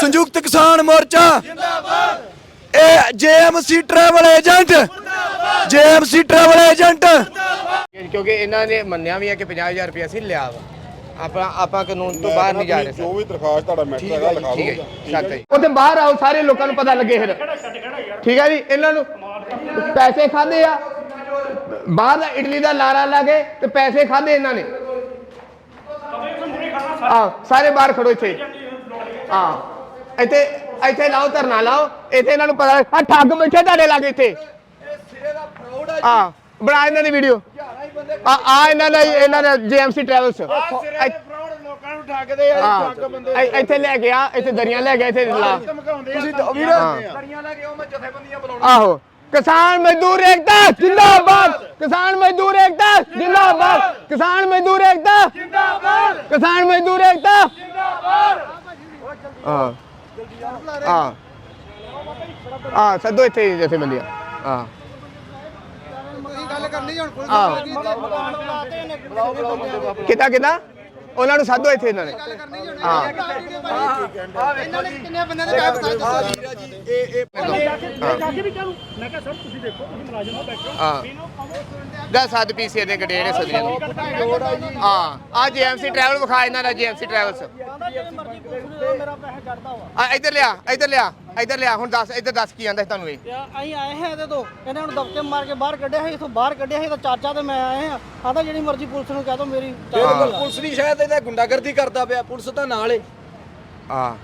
ਸੰਯੁਕਤ ਕਿਸਾਨ ਮੋਰਚਾ। ਜਿੰਦਾਬਾਦ ਇਹ JMC travel agent JMC travel agent ਕਿਉਂਕਿ ਇਹਨਾਂ ਨੇ ਮੰਨਿਆ ਵੀ ਹੈ ਕਿ 50000 ਰੁਪਏ ਅਸੀਂ ਲਿਆ ਵਾ। ਆਪਾਂ ਆਪਾਂ ਕਾਨੂੰਨ ਤੋਂ ਬਾਹਰ ਨਹੀਂ ਜਾ ਰਹੇ ਜੋ ਵੀ ਦਰਖਾਸਤ ਤੁਹਾਡਾ ਮੈਟਰ ਹੈਗਾ ਲਿਖਾ ਠੀਕ ਹੈ ਦਿਓ। ਜੀ, ਸੱਤ ਹੈ ਜੀ। ਉਹਦੇ ਬਾਹਰ ਆਓ ਸਾਰੇ ਲੋਕਾਂ ਨੂੰ ਪਤਾ ਲੱਗੇ ਫਿਰ। ਠੀਕ ਹੈ ਜੀ ਇਹਨਾਂ ਨੂੰ ਪੈਸੇ ਖਾਦੇ ਆ। ਬਾਹਰ ਦਾ ਇਟਲੀ ਦਾ ਲਾਰਾ ਲਾ ਕੇ ਤੇ ਪੈਸੇ ਖਾਦੇ ਇਹਨਾਂ ਨੇ। ਆ ਸਾਰੇ ਬਾਹਰ ਖੜੋ ਇੱਥੇ। ਆ ਇੱਥੇ ਇੱਥੇ ਲਾਓ ਧਰਨਾ ਲਾਓ। ਇੱਥੇ ਇਹਨਾਂ ਨੂੰ ਪਤਾ ਆ ਠੱਗ ਬੈਠੇ ਤੁਹਾਡੇ ਲਾਗੇ ਇੱਥੇ। ਆ ਬਣਾ ਇਹਨਾਂ ਦੀ ਵੀਡੀਓ ਆ ਆ ਇਹਨਾਂ ਦਾ ਇਹਨਾਂ ਦਾ ਜੀਐਮਸੀ ਟਰੈਵਲਸ ਲੋਕਾਂ ਨੂੰ ਠੱਗਦੇ ਹਾਂ। ਇ- ਇੱਥੇ ਲੈ ਕੇ ਆ ਇੱਥੇ ਦਰੀਆਂ ਲੈ ਕੇ ਇੱਥੇ ਲਾ। ਤੁਸੀਂ ਵੀਰ ਦਰੀਆਂ ਲੈ ਕੇ ਉਹ ਮੈਂ ਜਥੇਬੰਦੀਆਂ ਬੁਲਾਉਣਾ। ਆਹੋ। ਕਿਸਾਨ ਮਜ਼ਦੂਰ ਏਕਤਾ ਜਿੰਦਾਬਾਦ। ਕਿਸਾਨ ਮਜ਼ਦੂਰ ਏਕਤਾ ਜਿੰਦਾਬਾਦ। ਕਿਸਾਨ ਮਜ਼ਦੂਰ ਏਕਤਾ। ਜਿੰਦਾਬਾਦ। ਕਿਸਾਨ ਮਜ਼ਦੂਰ ਏਕਤਾ। ਜਿੰਦਾਬਾਦ। ਹਾਂ। ਹਾਂ। ਹਾਂ ਸੱਦੋ ਇੱਥੇ ਜਿੱਥੇ ਬੰਦੀਆਂ ਹਾਂ। ਗੱਲ ਕਰਨੀ ਹੁਣ ਪੁਲਿਸ ਆਹ ਕਿਤਾ ਕਿਤਾ ਉਹਨਾਂ ਨੂੰ ਸੱਦੋ ਇੱਥੇ ਇਹਨਾਂ ਨੇ। ਹਾਂ। ਇਹਨਾਂ ਨੇ ਕਿੰਨੇ ਬੰਦਿਆਂ ਦੇ ਪੈਸੇ ਫਸਾਏ ਦੱਸੋ ਜੀ ਹਾਂ। ਦਾ ਸੱਦ ਪੀਸੀਏ ਦੇ ਗਡੇਰੇ ਸੱਦਿਆ ਹਾਂ ਆ ਜੀਐਮਸੀ ਟਰੈਵਲ ਵਿਖਾ ਇਹਨਾਂ ਦਾ ਜੀਐਮਸੀ ਟਰੈਵਲਸ ਆ ਇੱਧਰ ਲਿਆ ਇੱਧਰ ਲਿਆ ਇੱਧਰ ਲਿਆ ਹੁਣ ਦੱਸ ਇੱਧਰ ਦੱਸ ਕੀ ਆਂਦਾ ਤੁਹਾਨੂੰ ਇਹ? ਅਸੀਂ ਆਏ ਹਾਂ ਇਹਦੇ ਤੋਂ ਇਹਨੇ ਹੁਣ ਦਬਕੇ ਮਾਰ ਕੇ ਬਾਹਰ ਕੱਢਿਆ ਸੀ ਇਥੋਂ ਬਾਹਰ ਕੱਢਿਆ ਸੀ ਤਾਂ ਚਾਚਾ ਤੇ ਮੈਂ ਆਏ ਹਾਂ। ਆਂਦਾ ਜਿਹੜੀ ਮਰਜ਼ੀ ਪੁਲਿਸ ਨੂੰ ਕਹਿ ਦੋ ਮੇਰੀ ਬਿਲਕੁਲ ਪੁਲਿਸ ਨਹੀਂ ਸ਼ਾਇਦ ਇਹਦਾ ਗੁੰਡਾਗਰਦੀ ਕਰਦਾ ਪਿਆ ਪੁਲਿਸ ਤਾਂ ਨਾਲ ਏ। ਹਾਂ।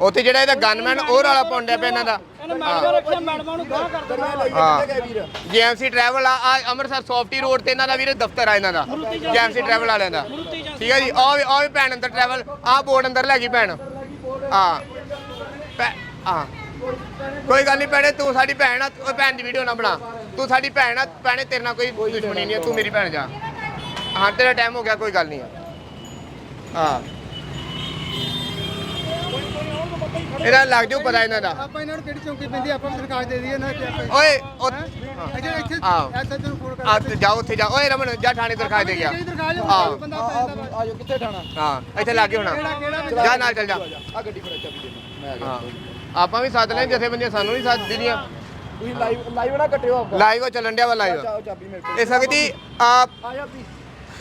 ਉੱਥੇ ਜਿਹੜਾ ਇਹਦਾ ਗਨਮੈਨ ਉਹ ਵਾਲਾ ਪੌਂਡਿਆ ਪਿਆ ਇਹਨਾਂ ਦਾ। ਇਹਨੇ ਮੈਡਮਾਂ ਰੱਖਿਆ ਮੈਡਮਾਂ ਨੂੰ ਗਾਹ ਕਰ ਦੇਣਾ। ਹਾਂ। ਜੀਐਮਸੀ ਟਰੈਵਲ ਆ ਆ ਅੰਮ੍ਰਿਤਸਰ ਸੌਫਟੀ ਰੋਡ ਤੇ ਇਹਨਾਂ ਦਾ ਵੀਰੇ ਦਫ਼ਤਰ ਆ ਇਹਨਾਂ ਦਾ। ਜੀਐਮਸੀ ਟਰੈਵਲ ਵਾਲਿਆਂ ਦਾ। ਠੀਕ ਹੈ ਜੀ ਆ ਵੀ ਆ ਵੀ ਭੈਣ ਅੰਦਰ ਟਰੈਵਲ ਆ ਬੋਰਡ ਅੰਦਰ ਲੈ ਗਈ ਭੈਣ। ਹਾਂ। ਭੈ- ਹਾਂ। ਕੋਈ ਗੱਲ ਨਹੀਂ ਭੈਣੇ ਤੂੰ ਸਾਡੀ ਭੈਣ ਆ ਤੂੰ ਭੈਣ ਦੀ ਵੀਡੀਓ ਨਾ ਬਣਾ। ਤੂੰ ਸਾਡੀ ਭੈਣ ਆ ਭੈਣੇ ਤੇਰੇ ਨਾਲ ਕੋਈ ਦੁਸ਼ਮਣੀ ਨਹੀਂ ਹੈ ਤੂੰ ਮੇਰੀ ਭੈਣ ਜਾ। ਹਾਂ ਤੇਰਾ ਟਾਈਮ ਹੋ ਗਿਆ ਕੋਈ ਗੱਲ ਨਹੀਂ ਆ। ਹਾਂ। ਇਹਦਾ ਲੱਗ ਜਾਊ ਪਤਾ ਇਹਨਾਂ ਦਾ। ਆਪਾਂ ਇਹਨਾਂ ਨੂੰ ਕਿਹੜੀ ਚੌਂਕੀ ਪੈਂਦੀ ਆਪਾਂ ਸਰਕਾਰ ਦੇ ਦਈਏ ਨਾ ਕਿ ਆਪਾਂ ਓਏ ਉਹ ਇੱਥੇ। ਐਸਐਚ ਨੂੰ ਫੋਨ ਕਰ ਆ ਤੇ ਜਾਓ ਉੱਥੇ ਜਾ। ਓਏ ਰਮਨ ਜਾ ਥਾਣੇ ਦਰਖਾਸਤ ਦੇ ਗਿਆ ਦਰਖਾਸਤ ਜੋ ਆਹੋ। ਬੰਦਾ ਪੈਂਦਾ ਵਾ। ਆਜੋ ਕਿੱਥੇ ਠਾਣਾ ਹਾਂ ਇੱਥੇ ਲੱਗੇ ਹੋਣਾ ਜਾ ਨਾਲ ਚੱਲ ਜਾ। ਆ ਗੱਡੀ ਫੜਾ ਚਾਬੀ ਦੇ ਮੈਂ ਆ ਗਿਆ। ਹਾਂ। ਆਪਾਂ ਵੀ ਸੱਦ ਲੈ ਜਥੇਬੰਦੀਆਂ ਸਾਨੂੰ ਵੀ ਸੱਦ ਦਿੰਦੀਆਂ। ਤੁਸੀਂ ਲਾਈਵ ਲਾਈਵ ਨਾ ਕੱਟਿਓ ਆਪਾਂ ਲਾਈਵ ਚੱਲਣ ਡਿਆ ਵਾ ਲਾਈਵ ਚਾਓ ਚਾਬੀ ਮੇਰੇ ਕੋਲ। ਇਹ ਸਕਦੀ ਆ ਆ ਜਾ ਵੀ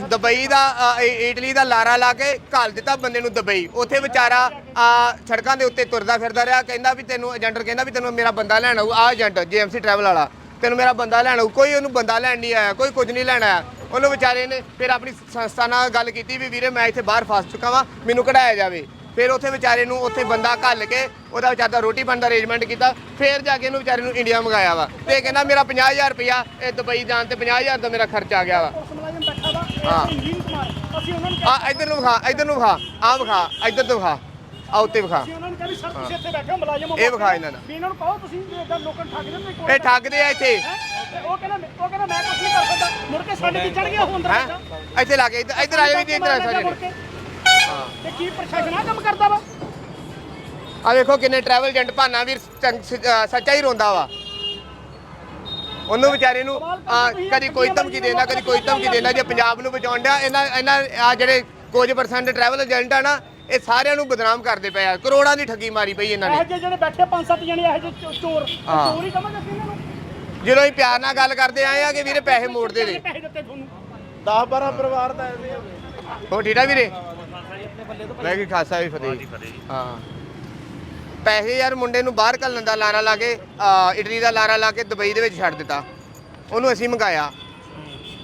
ਦੁਬਈ ਦਾ ਆ, ਇ- ਇਟਲੀ ਦਾ ਲਾਰਾ ਲਾ ਕੇ ਘੱਲ ਦਿੱਤਾ ਬੰਦੇ ਨੂੰ ਦੁਬਈ। ਉੱਥੇ ਵਿਚਾਰਾ ਆ ਸੜਕਾਂ ਦੇ ਉੱਤੇ ਤੁਰਦਾ ਫਿਰਦਾ ਰਿਹਾ ਕਹਿੰਦਾ ਵੀ ਤੈਨੂੰ ਏਜੰਟ ਕਹਿੰਦਾ ਵੀ ਤੈਨੂੰ ਮੇਰਾ ਬੰਦਾ ਲੈਣ ਆਊ ਆ ਏਜੰਟ ਜੀਐਮਸੀ ਟਰੈਵਲ ਵਾਲਾ। ਤੈਨੂੰ ਮੇਰਾ ਬੰਦਾ ਲੈਣ ਆਊ। ਕੋਈ ਉਹਨੂੰ ਬੰਦਾ ਲੈਣ ਨਹੀਂ ਆਇਆ ਕੋਈ ਕੁਝ ਨਹੀਂ ਲੈਣ ਆਇਆ। ਉਹਨੂੰ ਵਿਚਾਰੇ ਨੇ ਫਿਰ ਆਪਣੀ ਸੰਸਥਾ ਨਾਲ ਗੱਲ ਕੀਤੀ ਵੀ ਵੀਰੇ ਮੈਂ ਇੱਥੇ ਬਾਹਰ ਫਸ ਚੁੱਕਾ ਵਾਂ ਮੈਨੂੰ ਕਢਾਇਆ ਜਾਵੇ। ਫਿਰ ਉੱਥੇ ਵਿਚਾਰੇ ਨੂੰ ਉੱਥੇ ਬੰਦਾ ਘੱਲ ਕੇ ਉਹਦਾ ਵਿਚਾਰ ਦਾ ਰੋਟੀ ਪਾਣੀ ਦਾ ਅਰੇਂਜਮੈਂਟ ਕੀਤਾ ਫਿਰ ਜਾ ਕੇ ਇਹਨੂੰ ਵਿਚਾਰੇ ਨੂੰ ਇੰਡੀਆ ਮੰਗਾਇਆ ਵਾ। ਤੇ ਇਹ ਕਹਿੰਦਾ ਮੇਰਾ 50000 ਰੁਪਇਆ ਇਹ ਦੁਬਈ ਜਾਣ ਤੇ 50000 ਦਾ ਮੇਰਾ ਖਰਚ ਆ ਗਿਆ ਵਾ। ਹਾਂ। ਰਣਜੀਤ ਕੁਮਾਰ ਅਸੀਂ ਉਹਨਾਂ ਨੂੰ ਆ ਇਧਰ ਨੂੰ ਵਿਖਾ ਇਧਰ ਨੂੰ ਵਿਖਾ ਆ ਵਿਖਾ ਇਧਰ ਤੋਂ ਵਿਖਾ ਆ ਉੱਤੇ ਵਿਖਾ। ਅਸੀਂ ਉਹਨਾਂ ਨੂੰ ਕਹਿੰਦੇ ਸਰ ਤੁਸੀਂ ਇੱਥੇ ਬੈਠੇ ਹੋ ਮੁਲਾਜ਼ਮ ਹੋ ਇਹ ਵਿਖਾ ਇਹਨਾਂ ਦਾ। ਵੀ ਇਹਨਾਂ ਨੂੰ ਕਹੋ ਤੁਸੀਂ ਇਦਾਂ ਲੋਕਾਂ ਨੂੰ ਠੱਗ ਦਿੰਦੇ ਕੋਈ ਇਹ ਠੱਗਦੇ ਆ ਇੱਥੇ। ਤੇ ਉਹ ਕਹਿੰਦਾ ਉਹ ਕਹਿੰਦਾ ਮੈਂ ਕੁਝ ਨਹੀਂ ਕਰ ਸਕਦਾ। ਮੁੜ ਕੇ ਸਾਡੇ ਤੇ ਚੜ ਗਿਆ ਉਹ ਅੰਦਰ ਹੈ? ਬੈਠਾ। ਇੱਥੇ ਲਾ ਕੇ ਇੱਧਰ ਇੱਧਰ ਆ ਜਾ ਵੀ ਇੱਧਰ ਆ ਮੁੜ ਸਾਰੇ ਕੇ। ਤੇ ਕੀ ਪ੍ਰਸ਼ਾਸਨ ਆ ਕੰਮ ਕਰਦਾ ਵਾ? ਆ ਵੇਖੋ ਕਿੰਨੇ ਟਰੈਵਲ ਏਜੰਟ ਭਾਨਾ ਵੀਰ ਚੰਗ- ਸ- ਅ, ਸੱਚਾ ਹੀ ਰੋਂਦਾ ਵਾ। ਉਹਨੂੰ ਵਿਚਾਰੇ ਨੂੰ ਆ, ਕਦੀ ਕੋਈ ਧਮਕੀ ਦੇਣਾ ਕਦੀ ਕੋਈ ਧਮਕੀ ਦੇਣਾ ਜੇ ਪੰਜਾਬ ਨੂੰ ਬਚਾਉਣ ਡਿਆ ਇਹਨਾਂ ਇਹਨਾਂ ਆ ਜਿਹੜੇ ਕੁਝ ਪਰਸੈਂਟ ਟਰੈਵਲ ਏਜੰਟ ਆ ਨਾ ਇਹ ਸਾਰਿਆਂ ਨੂੰ ਬਦਨਾਮ ਕਰਦੇ ਪਏ ਆ। ਕਰੋੜਾਂ ਦੀ ਠੱਗੀ ਮਾਰੀ ਪਈ ਇਹਨਾਂ ਇਹ ਨੇ ਜਿਹੇ ਜਿਹੜੇ ਬੈਠੇ ਪੰਜ ਸੱਤ ਜਣੇ ਇਹ ਚੋਰ। ਚੋਰ ਹੀ ਕਹਾਂਗੇ ਅਸੀਂ ਇਹਨਾਂ ਨੂੰ। ਜਦੋਂ ਹੀ ਪਿਆਰ ਨਾਲ ਗੱਲ ਕਰਦੇ ਆਏ ਆ ਕਿ ਵੀਰੇ ਪੈਸੇ ਮੋੜ ਦੇ ਦੇ। ਪੈਸੇ ਦਿੱਤੇ ਤੁਹਾਨੂੰ? 10 12 ਪਰਿਵਾਰ ਤਾਂ ਐਸੇ ਹੋ ਠੀਕ ਆ ਵੀਰੇ? ਮੈਂ ਕੀ ਖਾਸਾ ਵੀ ਫਤਿਹ। ਹਾਂ। ਪੈਸੇ ਯਾਰ ਮੁੰਡੇ ਨੂੰ ਬਾਹਰ ਘੱਲਣ ਦਾ ਲਾਰਾ ਲਾ ਕੇ ਇਟਲੀ ਦਾ ਲਾਰਾ ਲਾ ਕੇ ਦੁਬਈ ਦੇ ਵਿੱਚ ਛੱਡ ਦਿੱਤਾ। ਉਹਨੂੰ ਅਸੀਂ ਮੰਗਾਇਆ।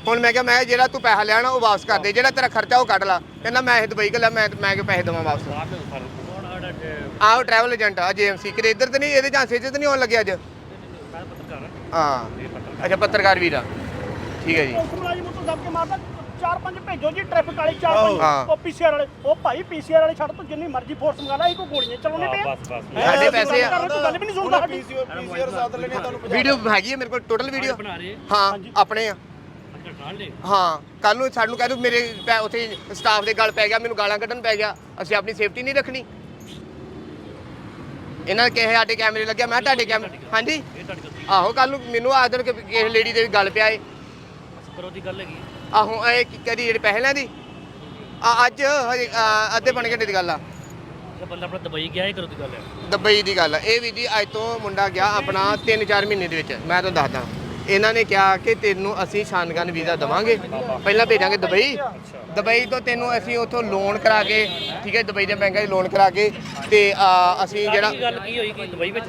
ਹੁਣ ਮੈਂ ਕਿਹਾ ਮੈਂ ਜਿਹੜਾ ਤੂੰ ਪੈਸਾ ਲੈਣਾ ਉਹ ਵਾਪਸ ਕਰ ਦੇ। ਜਿਹੜਾ ਤੇਰਾ ਖਰਚਾ ਉਹ ਕੱਢ ਲਾ। ਕਹਿੰਦਾ ਮੈਂ ਇਹ ਦੁਬਈ ਘੱਲਿਆ ਮੈਂ ਮੈਂ ਕਿ ਪੈਸੇ ਦੇਵਾਂ ਵਾਪਸ? ਆਹ ਟਰੈਵਲ ਏਜੰਟ ਆ ਜੀਐਮਸੀ ਕਿਤੇ ਇੱਧਰ ਤੇ ਨਹੀਂ ਇਹਦੇ ਝਾਂਸੇ 'ਚ ਤੇ ਨਹੀਂ ਆਉਣ ਲੱਗਿਆ ਅੱਜ? ਹਾਂ। ਅੱਛਾ ਪੱਤਰਕਾਰ ਵੀਰ ਆ। ਠੀਕ ਹੈ ਜੀ। ਉਸ ਮੁਲਾਜ਼ਮ ਨੂੰ ਦਬ ਕੇ ਮਾਰਦਾ। ਚਾਰ ਪੰਜ ਭੇਜੋ ਜੀ ਟ੍ਰੈਫਿਕ ਵਾਲੇ ਚਾਰ ਪੰਜ। ਉਹ ਪੀਸੀਆਰ ਵਾਲੇ ਉਹ ਭਾਈ ਪੀਸੀਆਰ ਵਾਲੇ ਛੱਡ ਤੂੰ ਜਿੰਨੀ ਮਰਜ਼ੀ ਫੋਰਸ ਮੰਗਾ ਲੈ ਇਹ ਕੋ ਗੋਲੀਆਂ ਚਲਾਉਣੇ ਪਏ ਬਸ ਬਸ ਸਾਡੇ ਪੈਸੇ ਆ। ਤੂੰ ਗੱਲ ਵੀ ਨਹੀਂ ਸੁਣਦਾ ਸਾਡੀ। ਪੀਸੀਆਰ ਸਾਥ ਲੈਣੇ ਤੁਹਾਨੂੰ ਵੀਡੀਓ ਹੈਗੀ ਹੈ ਮੇਰੇ ਕੋਲ ਟੋਟਲ ਵੀਡੀਓ ਹਾਂ ਆਪਣੇ ਆ। ਹਾਂ ਕੱਲ ਨੂੰ ਸਾਨੂੰ ਕਹਿ ਦੋ ਮੇਰੇ ਉੱਥੇ ਸਟਾਫ ਦੇ ਗਲ ਪੈ ਗਿਆ ਮੈਨੂੰ ਗਾਲਾਂ ਕੱਢਣ ਪੈ ਗਿਆ। ਅਸੀਂ ਆਪਣੀ ਸੇਫਟੀ ਨਹੀਂ ਰੱਖਣੀ। ਇਹਨਾਂ ਕਿਸੇ ਸਾਡੇ ਕੈਮਰੇ ਲੱਗਿਆ ਮੈਂ ਕਿਹਾ ਤੁਹਾਡੇ ਕੈਮਰੇ ਹਾਂਜੀ। ਆਹੋ ਕੱਲ ਨੂੰ ਮੈਨੂੰ ਆਦਰ ਕਿ ਕਿਸੇ ਲੇਡੀ ਦੇ ਵੀ ਗੱਲ ਪਿਆ ਏ। ਕਰੋ ਦੀ ਗੱਲ ਹੈਗੀ ਆਹੋ ਇਹ ਕੀ ਕਰੀ ਜਿਹੜੇ ਪੈਸੇ ਲੈਂਦੀ? ਆ ਅੱਜ ਹਜੇ, ਆ, ਅੱਧੇ ਪੌਣੇ ਘੰਟੇ ਦੀ ਗੱਲ ਆ। ਬੰਦਾ ਆਪਣਾ ਦੁਬਈ ਗਿਆ ਇਹ ਕਰੋ ਦੀ ਗੱਲ ਹੈ ਦੁਬਈ ਦੀ ਗੱਲ ਆ। ਇਹ ਵੀ ਜੀ ਅੱਜ ਤੋਂ ਮੁੰਡਾ ਗਿਆ ਆਪਣਾ 3-4 ਮਹੀਨੇ ਦੇ ਵਿੱਚ। ਮੈਂ ਤੁਹਾਨੂੰ ਦੱਸਦਾ। ਇਹਨਾਂ ਨੇ ਕਿਹਾ ਕਿ ਤੈਨੂੰ ਅਸੀਂ ਸ਼ਾਨਗਨ ਵੀਜ਼ਾ ਦਵਾਂਗੇ। ਪਹਿਲਾਂ ਭੇਜਾਂਗੇ ਦੁਬਈ। ਦੁਬਈ ਤੋਂ ਤੈਨੂੰ ਅਸੀਂ ਉੱਥੋਂ ਲੋਨ ਕਰਾ ਕੇ ਠੀਕ ਹੈ ਦੁਬਈ ਦੇ ਬੈਂਕਾਂ 'ਚ ਲੋਨ ਕਰਾ ਕੇ ਤੇ ਆ, ਅਸੀਂ ਜਿਹੜਾ ਕੀ ਗੱਲ ਕੀ ਹੋਈ ਕਿ ਦੁਬਈ ਵਿੱਚ?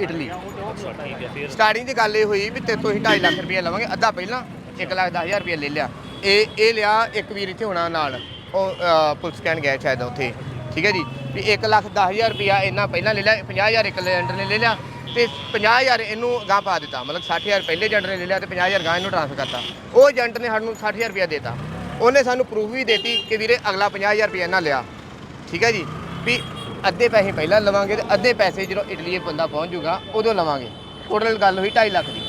ਇਟਲੀ। ਅੱਛਾ ਠੀਕ ਹੈ ਫਿਰ? ਸਟਾਰਟਿੰਗ 'ਚ ਗੱਲ ਇਹ ਹੋਈ ਵੀ ਤੇ ਤੋਂ ਅਸੀਂ 2.5 ਲੱਖ ਰੁਪਏ ਲਵਾਂਗੇ ਅੱਧਾ ਪਹਿਲਾਂ। 1 ਲੱਖ 10000 ਰੁਪਏ ਲੈ ਲਿਆ। ਇਹ ਇਹ ਲਿਆ ਇੱਕ ਵੀਰ ਇੱਥੇ ਹੋਣਾ ਨਾਲ। ਉਹ ਅ, ਪੁਲਿਸ ਕਹਿਣ ਗਿਆ ਸ਼ਾਇਦ ਉੱਥੇ। ਠੀਕ ਹੈ ਜੀ? ਵੀ 1 ਲੱਖ 10000 ਰੁਪਇਆ ਇਹਨਾਂ ਪਹਿਲਾਂ ਲੈ ਲਿਆ 50000 ਇੱਕ ਏਜੰਟ ਨੇ ਲੈ ਲਿਆ ਤੇ 50000 ਇਹਨੂੰ ਗਾਂ ਪਾ ਦਿੱਤਾ। ਮਤਲਬ 60000 ਪਹਿਲੇ ਏਜੰਟ ਨੇ ਲੈ ਲਿਆ ਤੇ 50000 ਗਾਂ ਇਹਨੂੰ ਟ੍ਰਾਂਸਫਰ ਕਰਤਾ। ਉਹ ਏਜੰਟ ਨੇ ਸਾਨੂੰ 60000 ਰੁਪਇਆ ਦੇਤਾ। ਉਹਨੇ ਸਾਨੂੰ ਪ੍ਰੂਫ ਵੀ ਦੇਤੀ ਕਿ ਵੀਰੇ ਅਗਲਾ 50000 ਰੁਪਇਆ ਇਹਨਾਂ ਲਿਆ। ਠੀਕ ਹੈ ਜੀ? ਵੀ ਅੱਧੇ ਪੈਸੇ ਪਹਿਲਾਂ ਲਵਾਂਗੇ ਤੇ ਅੱਧੇ ਪੈਸੇ ਜਦੋਂ ਇਟਲੀ ਇਹ ਬੰਦਾ ਪਹੁੰਚ ਜਾਊਗਾ ਉਦੋਂ ਲਵਾਂਗੇ। ਟੋਟਲ ਗੱਲ ਹੋਈ 2.5 ਲੱਖ ਦੀ।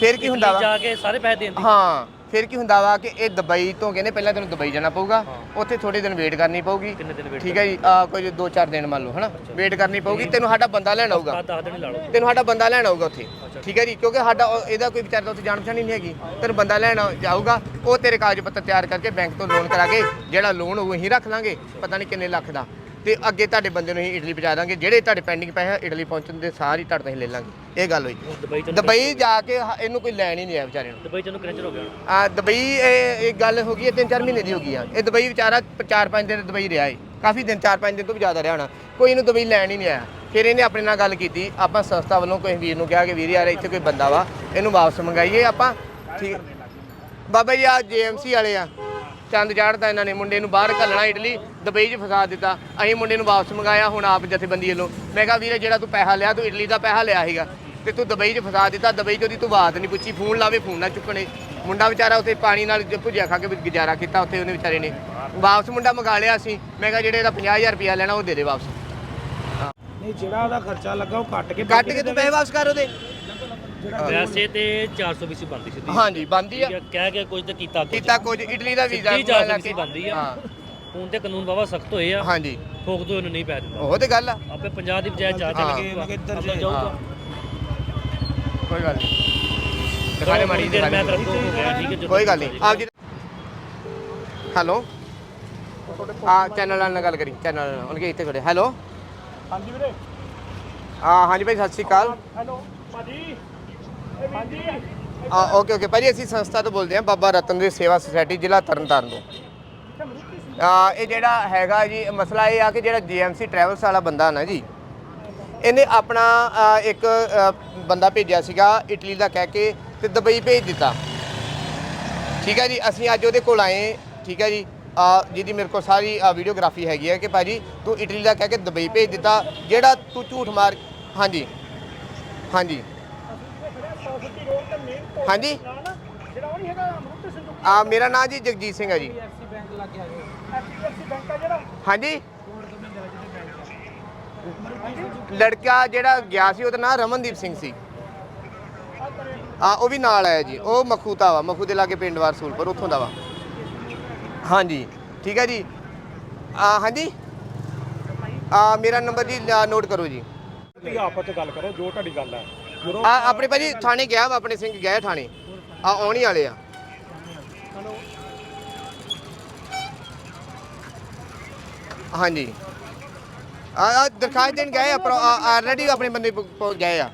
ਫਿਰ ਕੀ ਹੁੰਦਾ ਵਾ? ਜਾ ਕੇ ਸਾਰੇ ਪੈਸੇ ਦੇਣ ਦੀ। ਹਾਂ ਫਿਰ ਕੀ ਹੁੰਦਾ ਵਾ ਕਿ ਇਹ ਦੁਬਈ ਤੋਂ ਕਹਿੰਦੇ ਪਹਿਲਾਂ ਤੈਨੂੰ ਦੁਬਈ ਜਾਣਾ ਪਊਗਾ ਉੱਥੇ ਥੋੜੇ ਦਿਨ ਵੇਟ ਕਰਨੀ ਪਊਗੀ। ਕਿੰਨੇ ਦਿਨ wait ਠੀਕ ਹੈ ਜੀ ਆ ਕੋਈ 2-4 ਦਿਨ ਮੰਨ ਲਓ ਹਨਾ? ਵੇਟ ਕਰਨੀ ਪਊਗੀ ਤੈਨੂੰ ਸਾਡਾ ਬੰਦਾ ਲੈਣ ਆਊਗਾ। ਆ 10 ਦਿਨ ਲਾ ਲਓ। ਤੈਨੂੰ ਸਾਡਾ ਬੰਦਾ ਲੈਣ ਆਊਗਾ ਉੱਥੇ। ਠੀਕ ਹੈ ਜੀ ਕਿਉਂਕਿ ਸਾਡਾ ਉਹ- ਇਹਦਾ ਕੋਈ ਵਿਚਾਰ ਉੱਥੇ ਜਾਣ ਪਛਾਣ ਹੀ ਨਹੀਂ ਹੈਗੀ। ਤੈਨੂੰ ਬੰਦਾ ਲੈਣ ਆ- ਜਾਊਗਾ ਉਹ ਤੇਰੇ ਕਾਗਜ਼ ਪੱਤਰ ਤਿਆਰ ਕਰਕੇ ਬੈਂਕ ਤੋਂ ਲੋਨ ਕਰਾ ਕੇ ਜਿਹੜਾ ਲੋਨ ਉਹ ਅਸੀਂ ਰੱਖ ਲਾਂਗੇ ਪਤਾ ਨਹੀਂ ਕਿੰਨੇ ਲੱਖ ਦਾ। ਤੇ ਅੱਗੇ ਤੁਹਾਡੇ ਬੰਦੇ ਨੂੰ ਅਸੀਂ ਇਟਲੀ ਪਹੁੰਚਾ ਦਾਂਗੇ ਜਿਹੜੇ ਤੁਹਾਡੇ ਪੈਂਡਿੰਗ ਪੈਸੇ ਇਟਲੀ ਪਹੁੰਚਣ ਦੇ ਸਾਰੀ ਤੁਹਾਡੇ ਤੋਂ ਅਸੀਂ ਲੈ ਲਾਂਗੇ। ਇਹ ਗੱਲ ਹੋਈ। ਦੁਬਈ ਦੁਬਈ ਜਾ ਕੇ ਹ- ਇਹਨੂੰ ਕੋਈ ਲੈਣ ਹੀ ਨਹੀਂ ਆਇਆ ਵਿਚਾਰੇ ਨੂੰ। ਦੁਬਈ ਚ ਨੂੰ ਕਿੰਨੇ ਚਿਰ ਹੋ ਗਿਆ। ਆ ਦੁਬਈ ਇਹ ਇਹ ਗੱਲ ਹੋ ਗਈ ਹੈ ਤਿੰਨ ਚਾਰ ਮਹੀਨੇ ਦੀ ਹੋ ਗਈ ਆ। ਇਹ ਦੁਬਈ ਵਿਚਾਰਾ ਚਾਰ ਪੰਜ ਦਿਨ ਦੁਬਈ ਰਿਹਾ ਏ। ਕਾਫੀ ਦਿਨ ਚਾਰ ਪੰਜ ਦਿਨ ਤੋਂ ਵੀ ਜ਼ਿਆਦਾ ਰਿਹਾ ਹੋਣਾ। ਕੋਈ ਇਹਨੂੰ ਦੁਬਈ ਲੈਣ ਹੀ ਨਹੀਂ ਆਇਆ। ਫਿਰ ਇਹਨੇ ਆਪਣੇ ਨਾਲ ਗੱਲ ਕੀਤੀ। ਆਪਾਂ ਸੰਸਥਾ ਵੱਲੋਂ ਕੋਈ ਵੀਰ ਨੂੰ ਕਿਹਾ ਕਿ ਵੀਰ ਯਾਰ ਇੱਥੇ ਕੋਈ ਬੰਦਾ ਵਾ ਇਹਨੂੰ ਵਾਪਸ ਮੰਗਾਈਏ ਆਪਾਂ। ਠੀਕ। ਬਾਬਾ ਜੀ ਆ ਜੀਐਮਸੀ ਵਾਲੇ ਆ। ਚੰਦ ਚਾੜਦਾ ਇਹਨਾਂ ਨੇ ਮੁੰਡੇ ਨੂੰ ਬਾਹਰ ਘੱਲਣਾ ਇਟਲੀ ਦੁਬਈ 'ਚ ਫਸਾ ਦਿੱਤਾ। ਅਸੀਂ ਮੁੰਡੇ ਨੂੰ ਵਾਪਸ ਮੰਗਾਇਆ ਹੁਣ ਆਪ ਜਥੇਬੰਦੀ ਵੱਲੋਂ। ਮੈਂ ਕਿਹਾ ਵੀਰੇ ਜਿਹੜਾ ਤੂੰ ਪੈਸਾ ਲਿਆ ਤੂੰ ਇਟਲੀ ਦਾ ਪੈਸਾ ਲਿਆ ਸੀਗਾ ਤੇ ਤੂੰ ਦੁਬਈ 'ਚ ਫਸਾ ਦਿੱਤਾ ਦੁਬਈ 'ਚ ਉਹਦੀ ਤੂੰ ਬਾਤ ਨਹੀਂ ਪੁੱਛੀ ਫੋਨ ਲਾਵੇ ਫੋਨ ਨਾ ਚੁੱਕਣੇ। ਮੁੰਡਾ ਵਿਚਾਰਾ ਉੱਥੇ ਪਾਣੀ ਨਾਲ ਭੁਜਿਆ ਖਾ ਕੇ ਗੁਜ਼ਾਰਾ ਕੀਤਾ ਉੱਥੇ ਉਹਨੇ ਵਿਚਾਰੇ ਨੇ ਵਾਪਸ ਮੁੰਡਾ ਮੰਗਾ ਲਿਆ ਸੀ। ਮੈਂ ਕਿਹਾ ਜਿਹੜੇ ਇਹਦਾ 50000 ਰੁਪਇਆ ਲੈਣਾ ਉਹ ਦੇ ਦੇ ਵਾਪਸ। ਨਹੀਂ ਜਿਹੜਾ ਉਹਦਾ ਖਰਚਾ ਲੱਗਾ ਉਹ ਕੱਟ ਕੇ ਕੱਟ ਕੇ ਤੂੰ ਪੈਸੇ ਵਾਪਸ ਕਰ ਉਹਦੇ। ਵੈਸੇ ਤੇ 420 ਬੰਦੀ ਸਿੱਧੀ। ਹਾਂਜੀ ਬੰਦੀ ਆ। ਕਹਿ ਕੇ ਕੁਝ ਤੇ ਕੀਤਾ ਕੁਝ। ਕੀਤਾ ਕੁਝ ਇਟਲੀ ਦਾ ਵੀਜ਼ਾ ਸਿੱਧੀ 420 ਬੰਦੀ ਆ। ਹਾਂ। ਹੁਣ ਤੇ ਕਾਨੂੰਨ ਬਾਬਾ ਸਖਤ ਹੋਏ ਆ। ਹਾਂਜੀ। ਠੋਕ ਦੋ ਇਹਨੂੰ ਨਹੀਂ ਪੈ ਦਿੰਦਾ। ਉਹ ਤੇ ਗੱਲ ਆ। ਆਪੇ 50 ਦੀ ਬਜਾਏ 4 ਹਾਂ। ਚੱਲ ਗਏ ਜੇ- ਜਾਊਗਾ। ਕੋਈ ਗੱਲ ਨਹੀਂ। ਦਿਖਾਣੇ ਮਾੜੀ ਦੇਰ ਮੈਂ ਤਰਫ ਹੋ ਗਿਆ ਠੀਕ ਹੈ ਕੋਈ ਗੱਲ ਨਹੀਂ। ਆਪ ਜੀ ਹੈਲੋ। ਆ ਚੈਨਲ ਵਾਲਿਆਂ ਨਾਲ ਗੱਲ ਕਰੀ ਚੈਨਲ ਨਾਲ। ਉਹਨਾਂ ਕੇ ਇੱਥੇ ਖੜੇ। ਹੈਲੋ। ਹਾਂਜੀ ਵੀਰੇ। ਹਾਂ ਹਾਂਜੀ ਭਾਈ ਸਤਿ ਸ਼੍ਰੀ ਅਕਾਲ। ਹੈਲੋ ਭਾਜੀ। ਆ ਓਕੇ ਓਕੇ ਭਾਜੀ ਅਸੀਂ ਸੰਸਥਾ ਤੋਂ ਬੋਲਦੇ ਹਾਂ ਬਾਬਾ ਰਤਨ ਦੀ ਸੇਵਾ ਸੁਸਾਇਟੀ ਜ਼ਿਲ੍ਹਾ ਤਰਨਤਾਰਨ ਤੋਂ। ਆ ਇਹ ਜਿਹੜਾ ਹੈਗਾ ਜੀ ਮਸਲਾ ਇਹ ਆ ਕਿ ਜਿਹੜਾ ਜੀਐਮਸੀ ਟਰੈਵਲਸ ਵਾਲਾ ਬੰਦਾ ਨਾ ਜੀ ਇਹਨੇ ਆਪਣਾ ਆ, ਇੱਕ ਆ, ਬੰਦਾ ਭੇਜਿਆ ਸੀਗਾ ਇਟਲੀ ਦਾ ਕਹਿ ਕੇ ਤੇ ਦੁਬਈ ਭੇਜ ਦਿੱਤਾ। ਠੀਕ ਹੈ ਜੀ ਅਸੀਂ ਅੱਜ ਉਹਦੇ ਕੋਲ ਆਏ ਠੀਕ ਹੈ ਜੀ। ਆ ਜਿਹਦੀ ਮੇਰੇ ਕੋਲ ਸਾਰੀ ਵੀਡੀਓਗ੍ਰਾਫੀ ਹੈਗੀ ਹੈ ਕਿ ਭਾਜੀ ਤੂੰ ਇਟਲੀ ਦਾ ਕਹਿ ਕੇ ਦੁਬਈ ਭੇਜ ਦਿੱਤਾ ਜਿਹੜਾ ਤੂੰ ਝੂਠ ਮਾਰ ਹਾਂਜੀ ਹਾਂਜੀ। ਹਾਂਜੀ। ਜਿਹੜਾ ਉਹ ਨਹੀਂ ਹੈਗਾ ਅਮਰੂਤ ਸਿੰਘ ਆ ਮੇਰਾ ਨਾਮ ਜੀ ਜਗਜੀਤ ਸਿੰਘ ਹੈ ਜੀ। ਐਫਸੀ ਬੈਂਕ ਲੱਗ ਗਿਆ ਐਫਸੀ ਬੈਂਕ ਆ ਜਿਹੜਾ। ਹਾਂਜੀ। ਲੜਕਾ ਜਿਹੜਾ ਗਿਆ ਸੀ ਉਹਦਾ ਨਾਮ ਰਮਨਦੀਪ ਸਿੰਘ ਸੀ। ਆ ਉਹ ਵੀ ਨਾਲ ਆਇਆ ਜੀ। ਉਹ ਮਖੂਤਾ ਵਾ ਮਖੂ ਦੇ ਲਾਗੇ ਪਿੰਡ ਵਾਰ ਸੂਲਪੁਰ ਉੱਥੋਂ ਦਾ ਵਾ। ਹਾਂਜੀ। ਠੀਕ ਹੈ ਜੀ। ਆ ਹਾਂਜੀ। ਆ ਮੇਰਾ ਨੰਬਰ ਜੀ ਨੋਟ ਕਰੋ ਜੀ। ਤੁਸੀਂ ਆਪਸ ਵਿੱਚ ਗੱਲ ਕਰੋ ਜੋ ਤੁਹਾਡੀ ਗੱਲ ਹੈ ਆ ਆਪਣੇ ਭਾਜੀ ਥਾਣੇ ਗਿਆ ਵਾ ਆਪਣੇ ਸਿੰਘ ਗਏ ਥਾਣੇ। ਆ ਆਉਣੀ ਵਾਲੇ ਆ। ਹਾਂਜੀ। ਆ ਆ ਦਰਖਾਸਤ ਦੇਣ ਗਏ ਆ ਆਲਰੇਡੀ ਆਪਣੇ ਬੰਦੇ ਪ- ਪਹੁੰਚ ਗਏ ਆ।